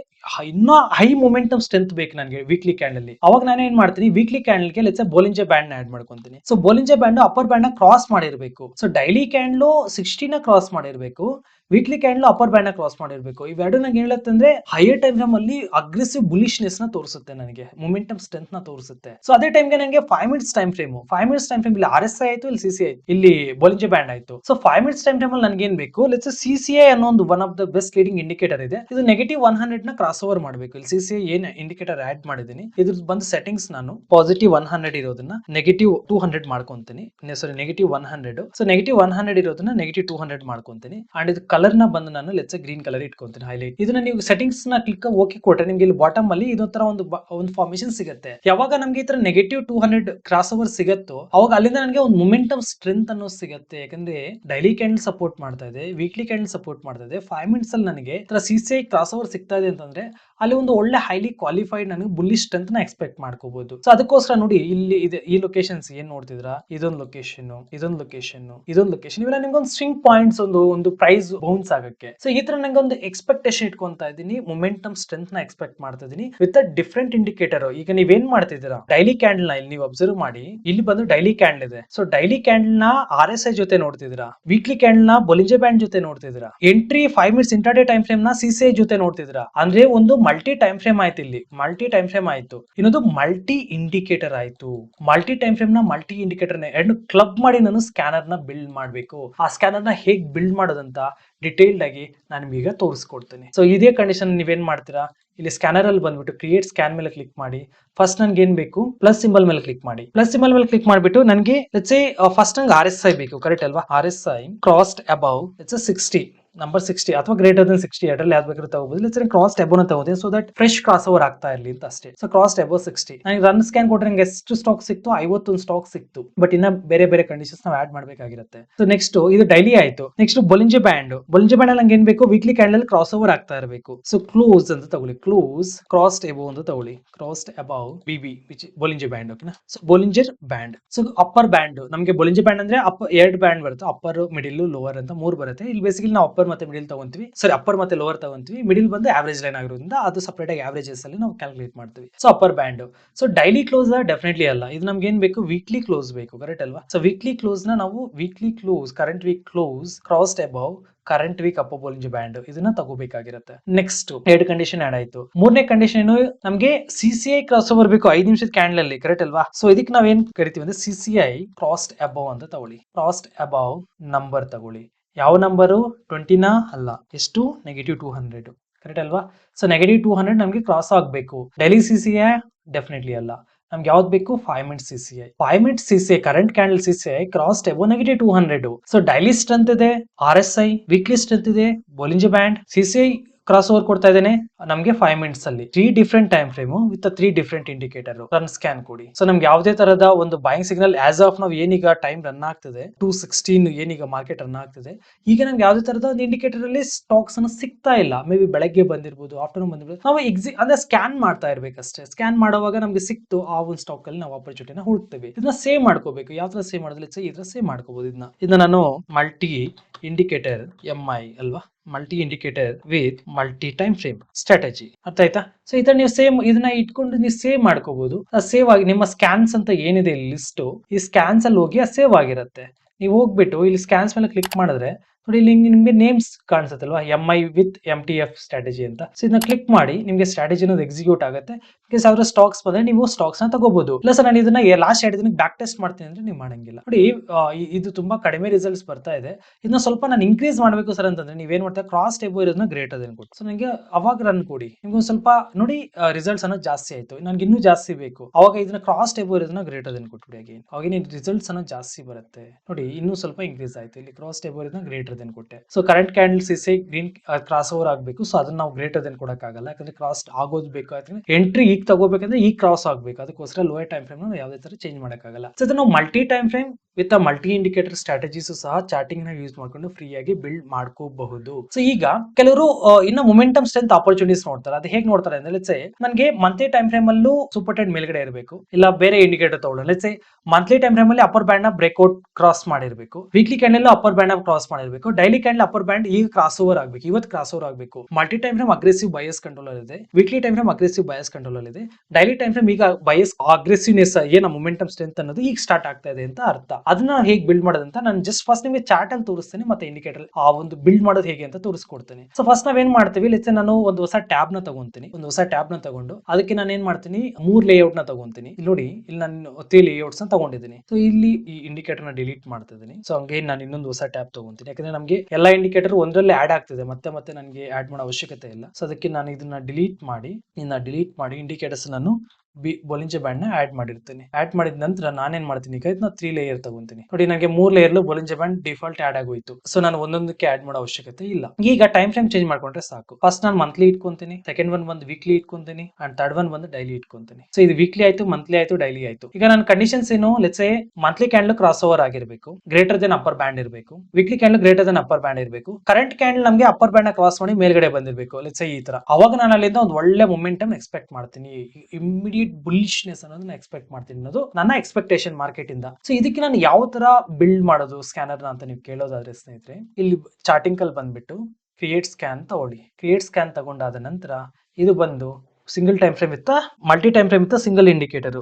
ಇನ್ನೂ ಹೈ ಮೊಮೆಂಟಮ್ ಸ್ಟ್ರೆಂತ್ ಬೇಕು ನನಗೆ ವೀಕ್ಲಿ ಕ್ಯಾಂಡಲ್ ಅಲ್ಲಿ. ಅವಾಗ ನಾನು ಏನ್ ಮಾಡ್ತೀನಿ? ವೀಕ್ಲಿ ಕ್ಯಾಂಡಲ್ಗೆ ಲೆಟ್ಸ್ ಬೋಲಿಂಜೆ ಬ್ಯಾಂಡ್ ಆಡ್ ಮಾಡ್ಕೊಂತೀನಿ. ಸೊ ಬೋಲಿಂಜೆ ಬ್ಯಾಂಡ್ ಅಪ್ಪರ್ ಬ್ಯಾಂಡ್ನ ಕ್ರಾಸ್ ಮಾಡಿರ್ಬೇಕು. ಸೊ ಡೈಲಿ ಕ್ಯಾಂಡ್ಲು ಸಿಕ್ಸ್ಟಿನ ಕ್ರಾಸ್ ಮಾಡಿರ್ಬೇಕು. ವೀಕ್ಲಿ ಕ್ಯಾಂಡಲ್ ಅಪ್ಪರ್ ಬ್ಯಾಂಡ್ನ ಕ್ರಾಸ್ ಮಾಡಿರ್ಬೇಕು ಇವೆರಡು ನಂಗೆ ಹೇಳುತ್ತೆ ಅಂದ್ರೆ ಹೈಯರ್ ಟೈಮ್ ಫ್ರೇಮ್ ಅಲ್ಲಿ ಅಗ್ರೆಸಿವ್ ಬುಲಿಶ್ನೆಸ್ನ ತೋರಿಸುತ್ತೆ ನನಗೆ. ಮೊಮೆಂಟಮ್ ಸ್ಟ್ರೆಂತ್ನ ತೋರಿಸುತ್ತೆ. ಸೊ ಅದೇ ಟೈಮ್ಗೆ ನನಗೆ five minutes time frame five minutes time frame ಇಲ್ಲಿ ಆರ್ ಎಸ್ ಐ ಆಯ್ತು, ಇಲ್ಲಿ ಸಿ ಆಯ್ತು ಇಲ್ಲಿ ಬೊಲಿಂಜೆ ಬ್ಯಾಂಡ್ ಆಯ್ತು. So five minutes time frame ಅಲ್ಲಿ ನನಗೆ ಏನ್ ಬೇಕು? ಲೆಟ್ಸ್ ಸಿ ಸಿ ಐ ಅನ್ನೋ ಒಂದು one of the best leading indicator ಇದೆ. ಇದು ನೆಗೆಟಿವ್ ಒನ್ ಹಂಡ್ರೆಡ್ನ ಕ್ರಾಸ್ ಓವರ್ ಮಾಡಬೇಕು. ಇಲ್ಲಿ ಸಿ ಸಿ ಏನ್ ಇಂಡಿಕೇಟರ್ ಆಡ್ ಮಾಡಿದೀನಿ ಇದ್ರ ಬಂದು ಸೆಟ್ಟಿಂಗ್ಸ್ ನಾನು ಪಾಸಿಟಿವ್ ಒನ್ ಹಂಡ್ರೆಡ್ ಇರೋದನ್ನ negative two hundred ಮಾಡ್ಕೊಂತೀನಿ. Sorry negative one hundred so negative one hundred ಇರೋದನ್ನ ನೆಗೆಟಿವ್ ಟೂ ಹಂಡ್ರೆಡ್ ಮಾಡ್ಕೊಂತೀನಿ. ಅಂಡ್ ಇದು ಕಲರ್ನ ಬಂದು ನಾನು ಲೆಟ್ಸ್ ಗ್ರೀನ್ ಕಲರ್ ಇಟ್ಕೊಂತೀನಿ ಹೈಲೈಟ್ ಇದನ್ನ ನೀವು ಸೆಟ್ಟಿಂಗ್ಸ್ನ ಕ್ಲಿಕ್ ಓಕೆ ಕೊಟ್ಟರೆ ನಿಮ್ಗೆ ಇಲ್ಲಿ ಬಾಟಮ್ ಅಲ್ಲಿ ಇದೊಂಥರ ಒಂದು ಒಂದು ಫಾರ್ಮೇಶನ್ ಸಿಗುತ್ತೆ. ಯಾವಾಗ ನಮ್ಗೆ ಈ ತರ negative two hundred cross over ಸಿಗತ್ತೋ, ಅವಾಗ ಅಲ್ಲಿಂದ ನನಗೆ ಒಂದು ಮೊಮೆಂಟಮ್ ಸ್ಟ್ರೆಂತ್ ಅನ್ನೋ ಸಿಗುತ್ತೆ. ಯಾಕಂದ್ರೆ ಡೈಲಿ ಕ್ಯಾಂಡಲ್ ಸಪೋರ್ಟ್ ಮಾಡ್ತಾ ಇದೆ ವೀಕ್ಲಿ ಕ್ಯಾಂಡಲ್ ಸಪೋರ್ಟ್ ಮಾಡ್ತಾ ಇದೆ. ಫೈವ್ ಮಿನಿಟ್ಸ್ ಅಲ್ಲಿ ನನಗೆ C C I cross over ಸಿಗ್ತಾ ಇದೆ ಅಂತಂದ್ರೆ, ಅಲ್ಲಿ ಒಂದು ಒಳ್ಳೆ ಹೈಲಿ ಕ್ವಾಲಿಫೈಡ್ ನನಗೆ ಬುಲ್ಲಿ ಸ್ಟ್ರೆಂತ್ನ ಎಕ್ಸ್ಪೆಕ್ಟ್ ಮಾಡ್ಕೋಬಹುದು ಸೊ ಅದಕ್ಕೋಸ್ಕರ ನೋಡಿ ಇಲ್ಲಿ ಇದೆ, ಈ ಲೊಕೇಶನ್ಸ್ ಏನ್ ನೋಡ್ತಿದ್ರ? ಇದೊಂದು ಲೊಕೇಶನ್ ಇದೊಂದು ಲೊಕೇಶನ್ ಇದೊಂದು ಲೊಕೇಶನ್ ಇವೆಲ್ಲ ನಿಮ್ಗೆ ಒಂದು ಸ್ಟ್ರಿಂಗ್ ಪಾಯಿಂಟ್ಸ್ ಒಂದು ಒಂದು ಪ್ರೈಸ್ ಬೌನ್ಸ್ ಆಗಕ್ಕೆ. ಸೊ ಈ ತರ ನಂಗೆ ಒಂದು ಎಕ್ಸ್ಪೆಕ್ಟೇಷನ್ ಇಟ್ಕೊಂತಾ ಇದ್ದೀನಿ. ಮೊಮೆಂಟಮ್ ಸ್ಟ್ರೆಂತ್ನ ಎಕ್ಸ್ಪೆಕ್ಟ್ ಮಾಡ್ತಾ ಇದೀನಿ ವಿತ್ ಡಿಫ್ರೆಂಟ್ ಇಂಡಿಕೇಟರ್ ಈಗ ನೀವೇನ್ ಮಾಡ್ತಿದ್ದೀರಾ? ಡೈಲಿ ಕ್ಯಾಂಡಲ್ನ ಇಲ್ಲಿ ನೀವು ಅಬ್ಸರ್ವ್ ಮಾಡಿ. ಇಲ್ಲಿ ಬಂದು ಡೈಲಿ ಕ್ಯಾಂಡಲ್ ಇದೆ. ಸೊ ಡೈಲಿ ಕ್ಯಾಂಡಲ್ನ ಆರ್ ಎಸ್ ಐ ಜೊತೆ ನೋಡ್ತಿದ್ದೀರಾ? ವೀಕ್ಲಿ ಕ್ಯಾಂಡಲ್ನ ಬೊಲಿಂಜೆ ಬ್ಯಾಂಡ್ ಜೊತೆ ನೋಡ್ತಿದ್ದೀರಾ? Entry five minutes intraday time ಫ್ರೇಮ್ನ C C I ಜೊತೆ ನೋಡ್ತಿದ್ದೀರಾ? ಅಂದ್ರೆ ಒಂದು ಮಲ್ಟಿ ಟೈಮ್ ಫ್ರೇಮ್ ಆಯ್ತು ಇಲ್ಲಿ. ಮಲ್ಟಿ ಟೈಮ್ ಫ್ರೇಮ್ ಆಯ್ತು. ಇನ್ನೊಂದು ಮಲ್ಟಿ ಇಂಡಿಕೇಟರ್ ಆಯ್ತು. ಮಲ್ಟಿ ಟೈಮ್ ಫ್ರೇಮ್ನ ಮಲ್ಟಿ ಇಂಡಿಕೇಟರ್ ಎರಡು ಕ್ಲಬ್ ಮಾಡಿ ನಾನು ಸ್ಕ್ಯಾನರ್ನ ಬಿಲ್ಡ್ ಮಾಡಬೇಕು. ಆ ಸ್ಕ್ಯಾನರ್ನ ಹೇಗ್ ಬಿಲ್ಡ್ ಮಾಡೋದಂತ ಡಿಟೇಲ್ಡ್ ಆಗಿ ನಾನು ನಿಮಗೆ ತೋರಿಸ್ಕೊಡ್ತೇನೆ. ಸೊ ಇದೇ ಕಂಡೀಷನ್ ನೀವೇನ್ ಮಾಡ್ತೀರಾ? ಇಲ್ಲಿ ಸ್ಕ್ಯಾನರ್ ಅಲ್ಲಿ ಬಂದ್ಬಿಟ್ಟು ಕ್ರಿಯೇಟ್ ಸ್ಕ್ಯಾನ್ ಮೇಲೆ ಕ್ಲಿಕ್ ಮಾಡಿ. ಫಸ್ಟ್ ನನ್ಗೆ ಏನ್ ಬೇಕು? ಪ್ಲಸ್ ಸಿಂಬಲ್ ಮೇಲೆ ಕ್ಲಿಕ್ ಮಾಡಿ. ಪ್ಲಸ್ ಸಿಂಬಲ್ ಮೇಲೆ ಕ್ಲಿಕ್ ಮಾಡಿಬಿಟ್ಟು ನನಗೆ ಫಸ್ಟ್ ನಂಗೆ ಆರ್ ಎಸ್ ಐ ಬೇಕು ಕರೆಕ್ಟ್ ಅಲ್ವಾ? R S I crossed above it's sixty number sixty ಅಥವಾ ಗ್ರೇಟರ್ ದನ್ ಸಿಕ್ಸ್ಟಿ ಎರಡರಲ್ಲಿ ಯಾವ್ದು ಬೇಕಾದ್ರೂ ತಗೋಬಹುದು ಲೆಟ್ಸ್ ಕ್ರಾಸ್ ಎಬೋನ ತಗೋದೆ so that fresh cross over ಆಗ್ತಾ ಇರಲಿ ಅಂತ ಅಷ್ಟೇ. ಸೊ ಕ್ರಾಸ್ ಎಬೋ ಸಿಕ್ಸ್ಟಿ ನನಗೆ ರನ್ ಸ್ಕ್ಯಾನ್ ಕೊಟ್ಟರೆ ನಂಗೆ ಎಷ್ಟು ಸ್ಟಾಕ್ ಸಿಕ್ತು ಐವತ್ತೊಂದು ಸ್ಟಾಕ್ ಸಿಕ್ತು. ಬಟ್ ಇನ್ನ ಬೇರೆ ಬೇರೆ ಕಂಡೀಷನ್ಸ್ ನಾವು ಆಡ್ ಮಾಡಬೇಕಾಗಿರುತ್ತೆ. ಸೊ ನೆಕ್ಸ್ಟ್ ಇದು ಡೈಲಿ ಆಯ್ತು. Next Bollinger band Bollinger band ನಂಗೆ ಏನ್ ಬೇಕು? ವೀಕ್ಲಿ ಕ್ಯಾಂಡಲ್ ಕ್ರಾಸ್ ಓವರ್ ಆಗ್ತಾ ಇರಬೇಕು. ಸೊ ಕ್ಲೋಸ್ ಅಂತ ತಗೊಳ್ಳಿ. ಕ್ಲೋಸ್ ಕ್ರಾಸ್ಡ್ ಎಬೋ ಅಂತ ತಗೊಳ್ಳಿ crossed above B B which Bollinger band ಓಕೆನಾ so Bollinger band so upper band ನಮಗೆ ಬೋಲಿಂಜರ್ ಬ್ಯಾಂಡ್ ಅಂದ್ರೆ ಅಪ್ ಎರಡು ಬ್ಯಾಂಡ್ ಬರುತ್ತೆ ಅಪ್ಪರ್ ಮಿಡಿಲ್ ಲೋವರ್ ಅಂತ ಮೂರು ಬರುತ್ತೆ. ಇಲ್ಲಿ ಬೇಸಿಕಲಿ ನಾವು ಅಪ್ಪರ್ ಮತ್ತೆ ಮಿಡಿಲ್ ತಗೊಂತೀವಿ. ಸರಿ ಅಪ್ಪರ್ ಮತ್ತೆ ಲೋವರ್ ತಗೊಂತೀವಿ. ಮಿಡಿಲ್ ಬಂದು ಆವರೇಜ್ ಲೈನ್ ಆಗಿರೋದ್ರಿಂದ ಅದು ಸಪರೇಟ್ ಆಗಿ ಆವರೇಜಸ್ ಅಲ್ಲಿ ನಾವು ಕ್ಯಾಲ್ಕುಲೇಟ್ ಮಾಡ್ತೀವಿ. So upper band so daily close definitely ಅಲ್ಲ. ಇದು ನಮ್ಗೆ ಏನ್ ಬೇಕು? ವೀಕ್ಲಿ ಕ್ಲೋಸ್ ಬೇಕು ಕರೆಕ್ಟ್ ಅಲ್ವಾ? ಸೊ ವೀಕ್ಲಿ ಕ್ಲೋಸ್ನ ನಾವು weekly close current week close crossed above current week upper band ಇದನ್ನ ತಗೋಬೇಕಾಗಿರುತ್ತೆ. ನೆಕ್ಸ್ಟ್ ಎರಡು ಕಂಡೀಷನ್ ಆಡ್ ಆಯ್ತು. ಮೂರನೇ ಕಂಡೀಷನ್ ಏನು, ನಮಗೆ ಸಿ ಐ ಕ್ರಾಸ್ ಓವರ್ ಬೇಕು, ಐದು ನಿಮಿಷದ ಕ್ಯಾಂಡಲ್ ಅಲ್ಲಿ ಕರೆಕ್ಟ್ ಅಲ್ವಾ? ಸೊ ಇದಕ್ಕೆ ನಾವ್ ಏನ್ ಕರಿತೀವಿ ಅಂದ್ರೆ ಸಿ ಐ ಕ್ರಾಸ್ಡ್ ಅಬೌವ್ ಅಂತ ತಗೊಳ್ಳಿ. ಕ್ರಾಸ್ಡ್ ಅಬೌವ್ ನಂಬರ್ ತಗೊಳ್ಳಿ. ಯಾವ ನಂಬರು ಟ್ವೆಂಟಿನ ಅಲ್ಲ. ಎಷ್ಟು? ನೆಗೆಟಿವ್ ಟೂ ಹಂಡ್ರೆಡ್ ಕರೆಕ್ಟ್ ಅಲ್ವಾ? ಸೊ ನೆಗೆಟಿವ್ ಟೂ ಹಂಡ್ರೆಡ್ ನಮಗೆ ಕ್ರಾಸ್ ಆಗಬೇಕು. ಡೈಲಿ ಸಿ ಸಿ ಡೆಫಿನೆಟ್ಲಿ ಅಲ್ಲ. ನಮ್ಗೆ ಯಾವ್ದು ಬೇಕು? Five minute C C I five minute C C I current candle C C I cross above negative two hundred so daily strength ಇದೆ R S I weekly strength ಇದೆ Bollinger band C C I cross over ಕೊಡ್ತಾ ಇದ್ದೇನೆ. ನಮಗೆ five minutes ಅಲ್ಲಿ. Three different time frame with three different indicator run scan ಕೊಡಿ. So ನಮ್ಗೆ ಯಾವುದೇ ತರದ ಒಂದು ಬಾಯಿಂಗ್ ಸಿಗ್ನಲ್ ಆಸ್ ಆಫ್ ನಾವು ಏನೀಗ ಟೈಮ್ ರನ್ ಆಗ್ತದೆ ಟೂ ಸಿಕ್ಸ್ಟೀನ್ ಏನೀಗ ಮಾರ್ಕೆಟ್ ರನ್ ಆಗ್ತದೆ ಈಗ ನಮ್ಗೆ ಯಾವುದೇ ತರದ ಒಂದು ಇಂಡಿಕೇಟರ್ ಅಲ್ಲಿ ಸ್ಟಾಕ್ಸ್ ಅನ್ನು ಸಿಗ್ತಾ ಇಲ್ಲ. ಮೇ ಬಿ ಬೆಳಗ್ಗೆ ಬಂದಿರ್ಬೋದು ಆಫ್ಟರ್ನೂನ್ ಬಂದಿರಬಹುದು ನಾವು ಎಕ್ಸಿ ಅಂದ್ರೆ ಸ್ಕ್ಯಾನ್ ಮಾಡ್ತಾ ಇರ್ಬೇಕಷ್ಟೇ. ಸ್ಕ್ಯಾನ್ ಮಾಡುವಾಗ ನಮ್ಗೆ ಸಿಕ್ತು ಆ ಒಂದು ಸ್ಟಾಕ್ ಅಲ್ಲಿ ನಾವು ಆಪರ್ಚುನಿಟಿನ ಹುಡುಕ್ತೇವೆ. ಇದನ್ನ ಸೇವ್ ಮಾಡ್ಕೋಬೇಕು. ಯಾವ ತರ ಸೇವ್ ಮಾಡಿದ್ರೆ ಈ ತರ ಸೇವ್ ಮಾಡ್ಕೋಬಹುದು ಇದನ್ನ. ಇದನ್ನ ನಾನು ಮಲ್ಟಿ ಇಂಡಿಕೇಟರ್ ಎಂ ಐ ಅಲ್ವಾ? Multi indicator with multi time frame strategy ಅರ್ಥ ಆಯ್ತಾ ಸೊ ಈ ನೀವು ಸೇಮ್ ಇದನ್ನ ಇಟ್ಕೊಂಡು ನೀವು ಸೇವ್ ಮಾಡ್ಕೋಬಹುದು ಸೇವ್ ಆಗಿ ನಿಮ್ಮ ಸ್ಕ್ಯಾನ್ಸ್ ಅಂತ ಏನಿದೆ ಲಿಸ್ಟ್ ಈ ಸ್ಕ್ಯಾನ್ಸ್ ಅಲ್ಲಿ ಹೋಗಿ ಸೇವ್ ಆಗಿರುತ್ತೆ. ನೀವು ಹೋಗ್ಬಿಟ್ಟು ಇಲ್ಲಿ ಸ್ಕ್ಯಾನ್ಸ್ ಮೇಲೆ ಕ್ಲಿಕ್ ಮಾಡಿದ್ರೆ ನೋಡಿ, ಇಲ್ಲಿ ನಿಮ್ಗೆ names ಕಾಣಿಸುತ್ತಲ್ವಾ? M I with M T F strategy ಅಂತ. ಸೊ ಇದನ್ನ ಕ್ಲಿಕ್ ಮಾಡಿ, ನಿಮ್ಗೆ ಸ್ಟ್ರಾಟಜಿ ಅನ್ನೋದು ಎಕ್ಸಿಕ್ಯೂಟ್ ಆಗುತ್ತೆ. ಸಾವಿರ ಸ್ಟಾಕ್ಸ್ ಬಂದ್ರೆ ನೀವು ಸ್ಟಾಕ್ಸ್ನ ತಗೋಬಹುದು ಇಲ್ಲ ಸರ್ ನಾನು ಇದನ್ನ ಲಾಸ್ಟ್ ಎರಡು ಬ್ಯಾಕ್ ಟೆಸ್ಟ್ ಮಾಡ್ತೀನಿ ಅಂದ್ರೆ ನೀವು ಮಾಡಂಗಿಲ್ಲ. ನೋಡಿ ಇದು ತುಂಬಾ ಕಡಿಮೆ ರಿಸಲ್ಟ್ಸ್ ಬರ್ತಾ ಇದೆ. ಇದನ್ನ ಸ್ವಲ್ಪ ನಾನು ಇನ್ಕ್ರೀಸ್ ಮಾಡಬೇಕು ಸರ್ ಅಂತಂದ್ರೆ ನೀವೇನ್ ಮಾಡ್ತಾರೆ? ಕ್ರಾಸ್ ಟೇಬಲ್ ಇರೋದನ್ನ ಗ್ರೇಟರ್ ಅದೇನು ಕೊಟ್ಟು ಸೊ ನಿಮಗೆ ಅವಾಗ ರನ್ ಕೊಡಿ. ನಿಮ್ಗೆ ಸ್ವಲ್ಪ, ನೋಡಿ ರಿಸಲ್ಟ್ಸ್ ಅನ್ನೋದು ಜಾಸ್ತಿ ಆಯ್ತು. ನನ್ಗೆ ಇನ್ನೂ ಜಾಸ್ತಿ ಬೇಕು. ಅವಾಗ ಇದನ್ನ ಕ್ರಾಸ್ ಟೇಬಲ್ ಇರೋದನ್ನ ಗ್ರೇಟರ್ ಅದೇನು ಕೊಟ್ಬಿಡಿ ಅಗೇನ್ ಅವಾಗ ರಿಸಲ್ಟ್ಸ್ ಅನ್ನೋದು ಜಾಸ್ತಿ ಬರುತ್ತೆ. ನೋಡಿ, ಇನ್ನೂ ಸ್ವಲ್ಪ ಇನ್ಕ್ರೀಸ್ ಆಯ್ತು. ಇಲ್ಲಿ ಕ್ರಾಸ್ ಟೇಬಲ್ ಇರೋದನ್ನ ಗ್ರೇಟರ್ ದೆನ್ ಕೊಟ್ಟೆ. So current candle C C green cross over ಆಗಬೇಕು. ಸೊ ಅದನ್ನ ನಾವು ಗ್ರೇಟರ್ ದೆನ್ ಕೊಡಕ್ಕಾಗಲ್ಲ. ಯಾಕಂದ್ರೆ ಕ್ರಾಸ್ ಆಗೋದು ಯಾಕಂದ್ರೆ ಎಂಟ್ರಿ ಈಗ ತಗೋಬೇಕಂದ್ರೆ ಈಗ ಕ್ರಾಸ್ ಆಗಬೇಕು. ಅದಕ್ಕೋಸ್ಕರ ಲೋಯರ್ ಟೈಮ್ ಫ್ರೇಮ್ ನಾವು ಯಾವುದೇ ತರ ಚೇಂಜ್ ಮಾಡಕ್ಕಾಗಲ್ಲ. ಸೊ ನಾವು multi time frame with multi indicator strategies ಸಹ ಚಾರ್ಟಿಂಗ್ನ ಯೂಸ್ ಮಾಡ್ಕೊಂಡು ಫ್ರೀ ಆಗಿ ಬಿಲ್ಡ್ ಮಾಡ್ಕೋಬಹುದು. ಸೊ ಈಗ ಕೆಲವರು ಇನ್ನ ಮೊಮೆಂಟಮ್ ಸ್ಟ್ರೆಂತ್ ಆಪರ್ಚುನಿಟೀಸ್ ನೋಡ್ತಾರೆ. ಅದು ಹೇಗೆ ನೋಡ್ತಾರೆ ಅಂದ್ರೆ ಲೆಟ್ಸೆ ನನಗೆ ಮಂತ್ಲಿ ಟೈಮ್ ಫ್ರೇಮ್ ಅಲ್ಲೂ ಸೂಪರ್ ಟೆಂಡ್ ಮೇಲ್ಗಡೆ ಇರಬೇಕು. ಇಲ್ಲ ಬೇರೆ ಇಂಡಿಕೇಟರ್ ತಗೊಳ್ಳೋಣ. ಲೆಟ್ಸೆ ಮಂತ್ಲಿ ಟೈಮ್ ಫ್ರೇಮ್ ಅಲ್ಲಿ ಅಪ್ಪರ್ ಬ್ಯಾಂಡ್ನ ಬ್ರೇಕ್ಔಟ್ ಕ್ರಾಸ್ ಮಾಡಿರಬೇಕು. Weekly candle upper band cross ಮಾಡಿರಬೇಕು. ಡೈಲಿ ಕ್ಯಾಂಡಲ್ ಅಪ್ಪರ್ ಬ್ಯಾಂಡ್ ಈಗ ಕ್ರಾಸ್ ಓವರ್ ಆಗಬೇಕು. ಇವತ್ತು ಕ್ರಾಸ್ ಓವರ್ ಆಗಬೇಕು multi time frame aggressive bias control ಇದೆ. Weekly time frame aggressive bias control ಇದೆ. ಡೈಲಿ ಟೈಮ್ ಫ್ರೇಮ್ ಈಗ ಬಯಸ್ ಅಗ್ರೆಸಿವ್ನೆಸ್ ಏನ ಮೊಮೆಂಟಮ್ ಸ್ಟ್ರೆಂತ್ ಅನ್ನೋದು ಈಗ ಸ್ಟಾರ್ಟ್ ಆಗ್ತಾ ಇದೆ ಅಂತ ಅರ್ಥ. ಅದನ್ನ ಹೇಗೆ ಬಿಲ್ಡ್ ಮಾಡೋದಂತ ನಾನು ಜಸ್ಟ್ ಫಸ್ಟ್ ನಿಮಗೆ ಚಾರ್ಟ್ ಅಲ್ಲಿ ತೋರಿಸ್ತೇನೆ ಮತ್ತೆ ಇಂಡಿಕೇಟರ್ ಆ ಒಂದು ಬಿಲ್ಡ್ ಮಾಡೋದು ಹೇಗೆ ಅಂತ ತೋರಿಸ್ಕೊಡ್ತೇನೆ. ಸೊ ಫಸ್ಟ್ ನಾವೇನ್ ಮಾಡ್ತೀವಿ? ಲೆಟ್ಸ್ ನಾನು ಒಂದು ಹೊಸ ಟ್ಯಾಬ್ನ ತಗೊಂತೀನಿ. ಒಂದು ಹೊಸ ಟ್ಯಾಬ್ನ ತಗೊಂಡು ಅದಕ್ಕೆ ನಾನು ಏನ್ ಮಾಡ್ತೀನಿ? ಮೂರ್ ಲೇಔಟ್ನ ತಗೊಂತೀನಿ. ಇಲ್ಲಿ ನೋಡಿ, ಇಲ್ಲಿ ನಾನು ಒತ್ತಿ ಲೇಔಟ್ಸ್ನ ತಗೊಂಡಿದ್ದೀನಿ. ಸೊ ಇಲ್ಲಿ ಈ ಇಂಡಿಕೇಟರ್ನ ಡಿಲೀಟ್ ಮಾಡ್ತಿದ್ದೀನಿ. ಸೊ ಹಂಗೆ ನಾನು ಇನ್ನೊಂದು ಹೊಸ ಟ್ಯಾಬ್ ತಗೊಂತೀನಿ. ಯಾಕಂದ್ರೆ ನಮಗೆ ಎಲ್ಲ ಇಂಡಿಕೇಟರ್ ಒಂದರಲ್ಲೇ ಆಡ್ ಆಗ್ತಿದೆ. ಮತ್ತೆ ಮತ್ತೆ ನನಗೆ ಆಡ್ ಮಾಡೋ ಅವಶ್ಯಕತೆ ಇಲ್ಲ. ಸೊ ಅದಕ್ಕೆ ನಾನು ಇದನ್ನ ಡಿಲೀಟ್ ಮಾಡಿ ಇನ್ನ ಡಿಲೀಟ್ ಮಾಡಿ ಇಂಡಿಕೇಟರ್ಸ್ ನಾನು ಬಿ ಬೊಲಿಂಜೆ ಬ್ಯಾಂಡ್ನ ಆಡ್ ಮಾಡಿರ್ತೀನಿ. ಆಡ್ ಮಾಡಿದ ನಂತರ ನಾನೇನ್ ಮಾಡ್ತೀನಿ ಈಗ ಇದನ್ನ ತ್ರೀ ಲೇಯರ್ ತಗೊಂತೀನಿ. ನೋಡಿ ನನಗೆ ಮೂರ್ layer Bollinger band default add ಆಗೋಯ್ತು. ಸೊ ನಾನು ಒಂದೊಂದಕ್ಕೆ ಆಡ್ ಮಾಡೋ ಅವಶ್ಯಕತೆ ಇಲ್ಲ. ಈಗ ಟೈಮ್ ಫ್ರೇಮ್ ಚೇಂಜ್ ಮಾಡ್ಕೊಂಡ್ರೆ ಸಾಕು. ಫಸ್ಟ್ ನಾನು ಮಂತ್ಲಿ ಇಟ್ಕೊಂತೀನಿ ಸೆಕೆಂಡ್ ಒನ್ ಬಂದು ವೀಕ್ಲಿ ಇಟ್ಕೊಂತೀನಿ ಅಂಡ್ ತರ್ಡ್ ಒನ್ ಬಂದು ಡೈಲಿ ಇಟ್ಕೊಂತೀನಿ. ಸೊ ಇದು ವೀಕ್ಲಿ ಆಯ್ತು ಮಂತ್ಲಿ ಆಯ್ತು ಡೈಲಿ ಆಯ್ತು. ಈಗ ನನ್ನ ಕಂಡೀಷನ್ಸ್ ಏನು? Let's monthly candle cross over ಆಗಿರಬೇಕು. ಗ್ರೇಟರ್ ದನ್ ಅಪ್ಪರ್ ಬ್ಯಾಂಡ್ ಇರಬೇಕು. Weekly candle greater than upper band ಇರಬೇಕು. ಕರೆಂಟ್ ಕ್ಯಾಂಡಲ್ ನಮಗೆ ಅಪ್ಪರ್ ಬ್ಯಾಂಡ್ ಕ್ರಾಸ್ ಮಾಡಿ ಮೇಲ್ಗಡೆ ಬಂದಿರಬೇಕು. ಲೆಟ್ಸ್ ಈ ತರ. ಅವಾಗ ನಾನು ಅಲ್ಲಿಂದ ಒಂದು ಒಳ್ಳೆ ಮೊಮೆಂಟಮ್ ಎಕ್ಸ್ಪೆಕ್ಟ್ ಮಾಡ್ತೀನಿ. ಇಮಿಡಿಯೇಟ್ ಕಂಪ್ಲೀಟ್ ಬುಲಿಶ್ನೆಸ್ ಅನ್ನೋದನ್ನ ಎಕ್ಸ್ಪೆಕ್ಟ್ ಮಾಡ್ತೀನಿ. ಅನ್ನೋದು ನನ್ನ ಎಕ್ಸ್ಪೆಕ್ಟೇಷನ್ ಮಾರ್ಕೆಟ್ ಇಂದ. ಸೊ ಇದಕ್ಕೆ ನಾನು ಯಾವ ತರ ಬಿಲ್ಡ್ ಮಾಡೋದು ಸ್ಕ್ಯಾನರ್ ಅಂತ ನೀವು ಕೇಳೋದಾದ್ರೆ ಸ್ನೇಹಿತರೆ, ಇಲ್ಲಿ ಚಾರ್ಟಿಂಗ್ ಅಲ್ಲಿ ಬಂದ್ಬಿಟ್ಟು ಕ್ರಿಯೇಟ್ ಸ್ಕ್ಯಾನ್ ತಗೊಳ್ಳಿ. ಕ್ರಿಯೇಟ್ ಸ್ಕ್ಯಾನ್ ತಗೊಂಡಾದ ನಂತರ ಇದು ಬಂದು ಸಿಂಗಲ್ ಟೈಮ್ ಫ್ರೇಮ್ ಇತ್ತ ಮಲ್ಟಿ ಟೈಮ್ ಫ್ರೇಮ್ ಇತ್ತ single indicator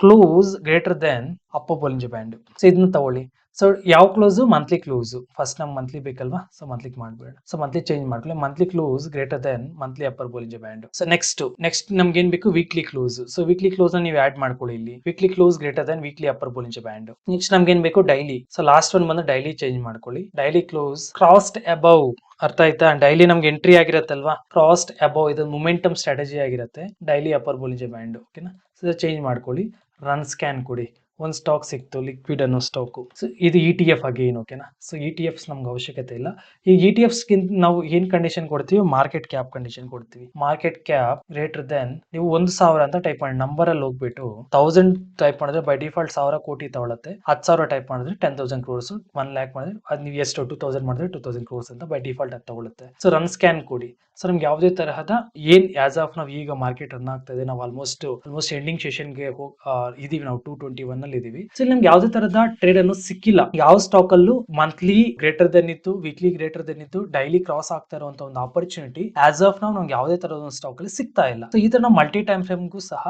close greater then upper Bollinger band so ಇದನ್ನ ತಗೊಳ್ಳಿ. ಸೊ ಯಾವ ಕ್ಲೋಸ್ ಮಂತ್ಲಿ ಕ್ಲೋಸ್ ಫಸ್ಟ್ ನಮ್ಗೆ ಮಂತ್ಲಿ ಬೇಕಲ್ವಾ? ಸೊ ಮಂತ್ಲಿ ಮಾಡ್ಬೇಡ. ಸೊ ಮಂತ್ಲಿ ಚೇಂಜ್ ಮಾಡ್ಕೊಳ್ಳಿ. Monthly close greater then monthly upper Bollinger band so next next ನಮ್ಗೆ ಏನ್ ಬೇಕು? ವೀಕ್ಲಿ ಕ್ಲೋಸ್ ಸೊ ವೀಕ್ಲಿ ಕ್ಲೋಸ್ನ ನೀವು ಆಡ್ ಮಾಡ್ಕೊಳ್ಳಿ ಇಲ್ಲಿ. Weekly close greater then weekly upper Bollinger band next ನಮ್ಗೆ ಏನ್ ಬೇಕು? ಡೈಲಿ ಸೊ ಲಾಸ್ಟ್ ಒನ್ ಬಂದು ಡೈಲಿ ಚೇಂಜ್ ಮಾಡ್ಕೊಳ್ಳಿ. ಡೈಲಿ ಕ್ಲೋಸ್ ಕ್ರಾಸ್ಡ್ ಅಬೌವ್ ಅರ್ಥ ಆಯ್ತಾ? ಡೈಲಿ ನಮ್ಗೆ ಎಂಟ್ರಿ ಆಗಿರತ್ತಲ್ವಾ? ಕ್ರಾಸ್ಡ್ ಅಬೌವ್ ಇದು ಮೊಮೆಂಟಮ್ ಸ್ಟ್ರಾಟಜಿ ಆಗಿರುತ್ತೆ. ಡೈಲಿ ಅಪ್ಪರ್ ಬೋಲಿಂಜ್ ಬ್ಯಾಂಡ್ ಓಕೆನಾ ಸೊ ಚೇಂಜ್ ಮಾಡ್ಕೊಳ್ಳಿ. ರನ್ ಸ್ಕ್ಯಾನ್ ಕೊಡಿ. ಒಂದು ಸ್ಟಾಕ್ ಸಿಕ್ತು ಲಿಕ್ವಿಡ್ ಅನ್ನೋ ಸ್ಟಾಕು ಸೊ ಇದು ಇ ಟಿ ಎಫ್ ಆಗಿ ಏನು ಓಕೆನಾ ಸೊ ಇ ಟಿ ಎಫ್ಸ್ ನಮ್ಗೆ ಅವಶ್ಯಕತೆ ಇಲ್ಲ. ಈ ಇ ಟಿ ಎಫ್ಸ್ಗಿಂತ ನಾವು ಏನು ಕಂಡೀಷನ್ ಕೊಡ್ತೀವಿ? ಮಾರ್ಕೆಟ್ ಕ್ಯಾಪ್ ಕಂಡೀಷನ್ ಕೊಡ್ತೀವಿ. ಮಾರ್ಕೆಟ್ ಕ್ಯಾಪ್ ಗ್ರೇಟರ್ ದೆನ್ ನೀವು ಒಂದು ಸಾವಿರ ಅಂತ ಟೈಪ್ ಮಾಡಿ ನಂಬರಲ್ಲಿ ಹೋಗ್ಬಿಟ್ಟು ತೌಸಂಡ್ ಟೈಪ್ ಮಾಡಿದ್ರೆ ಬೈ ಡಿಫಾಲ್ಟ್ ಸಾವಿರ ಕೋಟಿ ತಗೊಳುತ್ತೆ. ಹತ್ತು ಸಾವಿರ ಟೈಪ್ ಮಾಡಿದ್ರೆ ten thousand crores one lakh ಮಾಡಿದ್ರೆ, ಅದು ನೀವು ಎಷ್ಟು ಟೂ ತೌಸಂಡ್ ಮಾಡಿದ್ರೆ ಟೂ ತೌಸಂಡ್ ಕ್ರೋರ್ಸ್ ಅಂತ ಬೈ ಡಿಫಾಲ್ಟ್ ಆಗಿ ತಗೊಳುತ್ತೆ. ಸೊ ರನ್ ಸ್ಕ್ಯಾನ್ ಕೊಡಿ. ಸೊ ನಮ್ಗೆ ಯಾವುದೇ ತರಹದ ಏನ್ ಆಸ್ ಆಫ್ ನಾವು ಈಗ ಮಾರ್ಕೆಟ್ ರನ್ ಆಗ್ತಾ ಇದೆ, ನಾವು ಆಲ್ಮೋಸ್ಟ್ ಆಲ್ಮೋಸ್ಟ್ ಎಂಡಿಂಗ್ ಸೆಷನ್ಗೆ ಹೋಗಿ ಇದೀವಿ ನಾವು ಟೂ ಟ್ವೆಂಟಿ ಒನ್ ಅಲ್ಲಿ ಇದೀವಿ ಸೊ ನಮ್ಗೆ ಯಾವುದೇ ತರದ ಟ್ರೇಡ್ ಅನ್ನು ಸಿಕ್ಕಿಲ್ಲ. ಯಾವ ಸ್ಟಾಕ್ ಅಲ್ಲೂ ಮಂತ್ಲಿ ಗ್ರೇಟರ್ ದೆನ್ ಇತ್ತು ವೀಕ್ಲಿ ಗ್ರೇಟರ್ ದೆನ್ ಇತ್ತು ಡೈಲಿ ಕ್ರಾಸ್ ಆಗ್ತಾ ಇರುವಂತ ಒಂದು ಆಪರ್ಚುನಿಟಿ ಆಸ್ ಆಫ್ ನಾವು ನಮ್ಗೆ ಯಾವುದೇ ತರದ ಒಂದು ಸ್ಟಾಕ್ ಅಲ್ಲಿ ಸಿಗ್ತಾ ಇಲ್ಲ. ಸೊ ಈ ತರ ಮಲ್ಟಿ ಟೈಮ್ ಫ್ರೇಮ್ಗೂ ಸಹ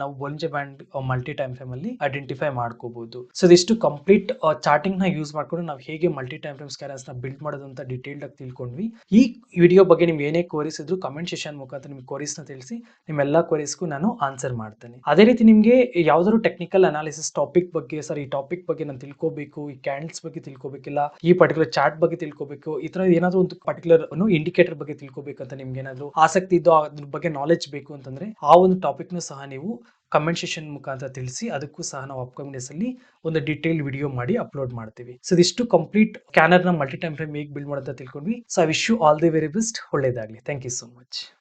ನಾವು ಒಂಜೆ ಬ್ಯಾಂಡ್ ಮಲ್ಟಿ ಟೈಮ್ ಫ್ರೇಮ್ ಅಲ್ಲಿ ಐಡೆಂಟಿಫೈ ಮಾಡ್ಕೋಬಹುದು ಸೊ ಇದಿಷ್ಟು ಕಂಪ್ಲೀಟ್ ಚಾರ್ಟಿಂಗ್ನ ಯೂಸ್ ಮಾಡ್ಕೊಂಡು ನಾವು ಹೇಗೆ ಮಲ್ಟಿ ಟೈಮ್ ಫ್ರೇಮ್ ಸ್ಕ್ಯಾನರ್ಸ್ನ ಬಿಲ್ಡ್ ಮಾಡೋದು ಅಂತ ಡೀಟೇಲ್ಡ್ ಆಗಿ ತಿಳ್ಕೊಂಡ್ವಿ. ಈ ವಿಡಿಯೋ ಬಗ್ಗೆ ನಿಮ್ಗೆ ಏನೇ ಕೋರಿಸ್ ಇದ್ರು ಕಮೆಂಟ್ ಸೆಷನ್ ಮುಖಾಂತರ ನಿಮ್ಗೆ ಕೋರಿಸ್ನ ತಿಳಿಸಿ, ನಿಮ್ಮೆಲ್ಲ ಕ್ವರೀಸ್ಗೂ ನಾನು ಆನ್ಸರ್ ಮಾಡ್ತೇನೆ. ಅದೇ ರೀತಿ ನಿಮ್ಗೆ ಯಾವ್ದಾದ್ರು ಟೆಕ್ನಿಕಲ್ ಅನಾಲಿಸಿಸ್ ಟಾಪಿಕ್ ಬಗ್ಗೆ ಸರ್ ಈ ಟಾಪಿಕ್ ಬಗ್ಗೆ ನಾನು ತಿಳ್ಕೋಬೇಕು, ಈ ಕ್ಯಾಂಡಲ್ಸ್ ಬಗ್ಗೆ ತಿಳ್ಕೋಬೇಕಿಲ್ಲ, ಈ ಪರ್ಟಿಕ್ಯುಲರ್ ಚಾರ್ಟ್ ಬಗ್ಗೆ ತಿಳ್ಕೋಬೇಕು, ಈ ತರ ಏನಾದ್ರು ಒಂದು ಪರ್ಟಿಕ್ಯುಲರ್ ಇಂಡಿಕೇಟರ್ ಬಗ್ಗೆ ತಿಳ್ಕೋಬೇಕಂತ ನಿಮ್ಗೆ ಏನಾದ್ರು ಆಸಕ್ತಿ ಇದ್ದು ಅದ್ರ ಬಗ್ಗೆ ನಾಲೆಜ್ ಬೇಕು ಅಂತಂದ್ರೆ, ಆ ಒಂದು ಟಾಪಿಕ್ ನು ಸಹ ನೀವು ಕಮೆಂಟ್ ಸೆಷನ್ ಮುಖಾಂತರ ತಿಳಿಸಿ, ಅದಕ್ಕೂ ಸಹ ನಾವು ಅಪ್ಕಮಿಂಗ್ ಡೇಸ್ ಅಲ್ಲಿ ಒಂದು ಡೀಟೇಲ್ ವಿಡಿಯೋ ಮಾಡಿ ಅಪ್ಲೋಡ್ ಮಾಡ್ತೀವಿ. ಸೊ ಇದಿಷ್ಟು ಕಂಪ್ಲೀಟ್ ಕ್ಯಾನರ್ನ ಮಲ್ಟಿ ಟೈಮ್ ಫ್ರೇಮ್ ಹೇಗೆ ಬಿಲ್ಡ್ ಮಾಡೋದು ಅಂತ ತಿಳ್ಕೊಂಡ್ವಿ. So I wish you all the very best ಒಳ್ಳೇದಾಗ್ಲಿ. Thank you so much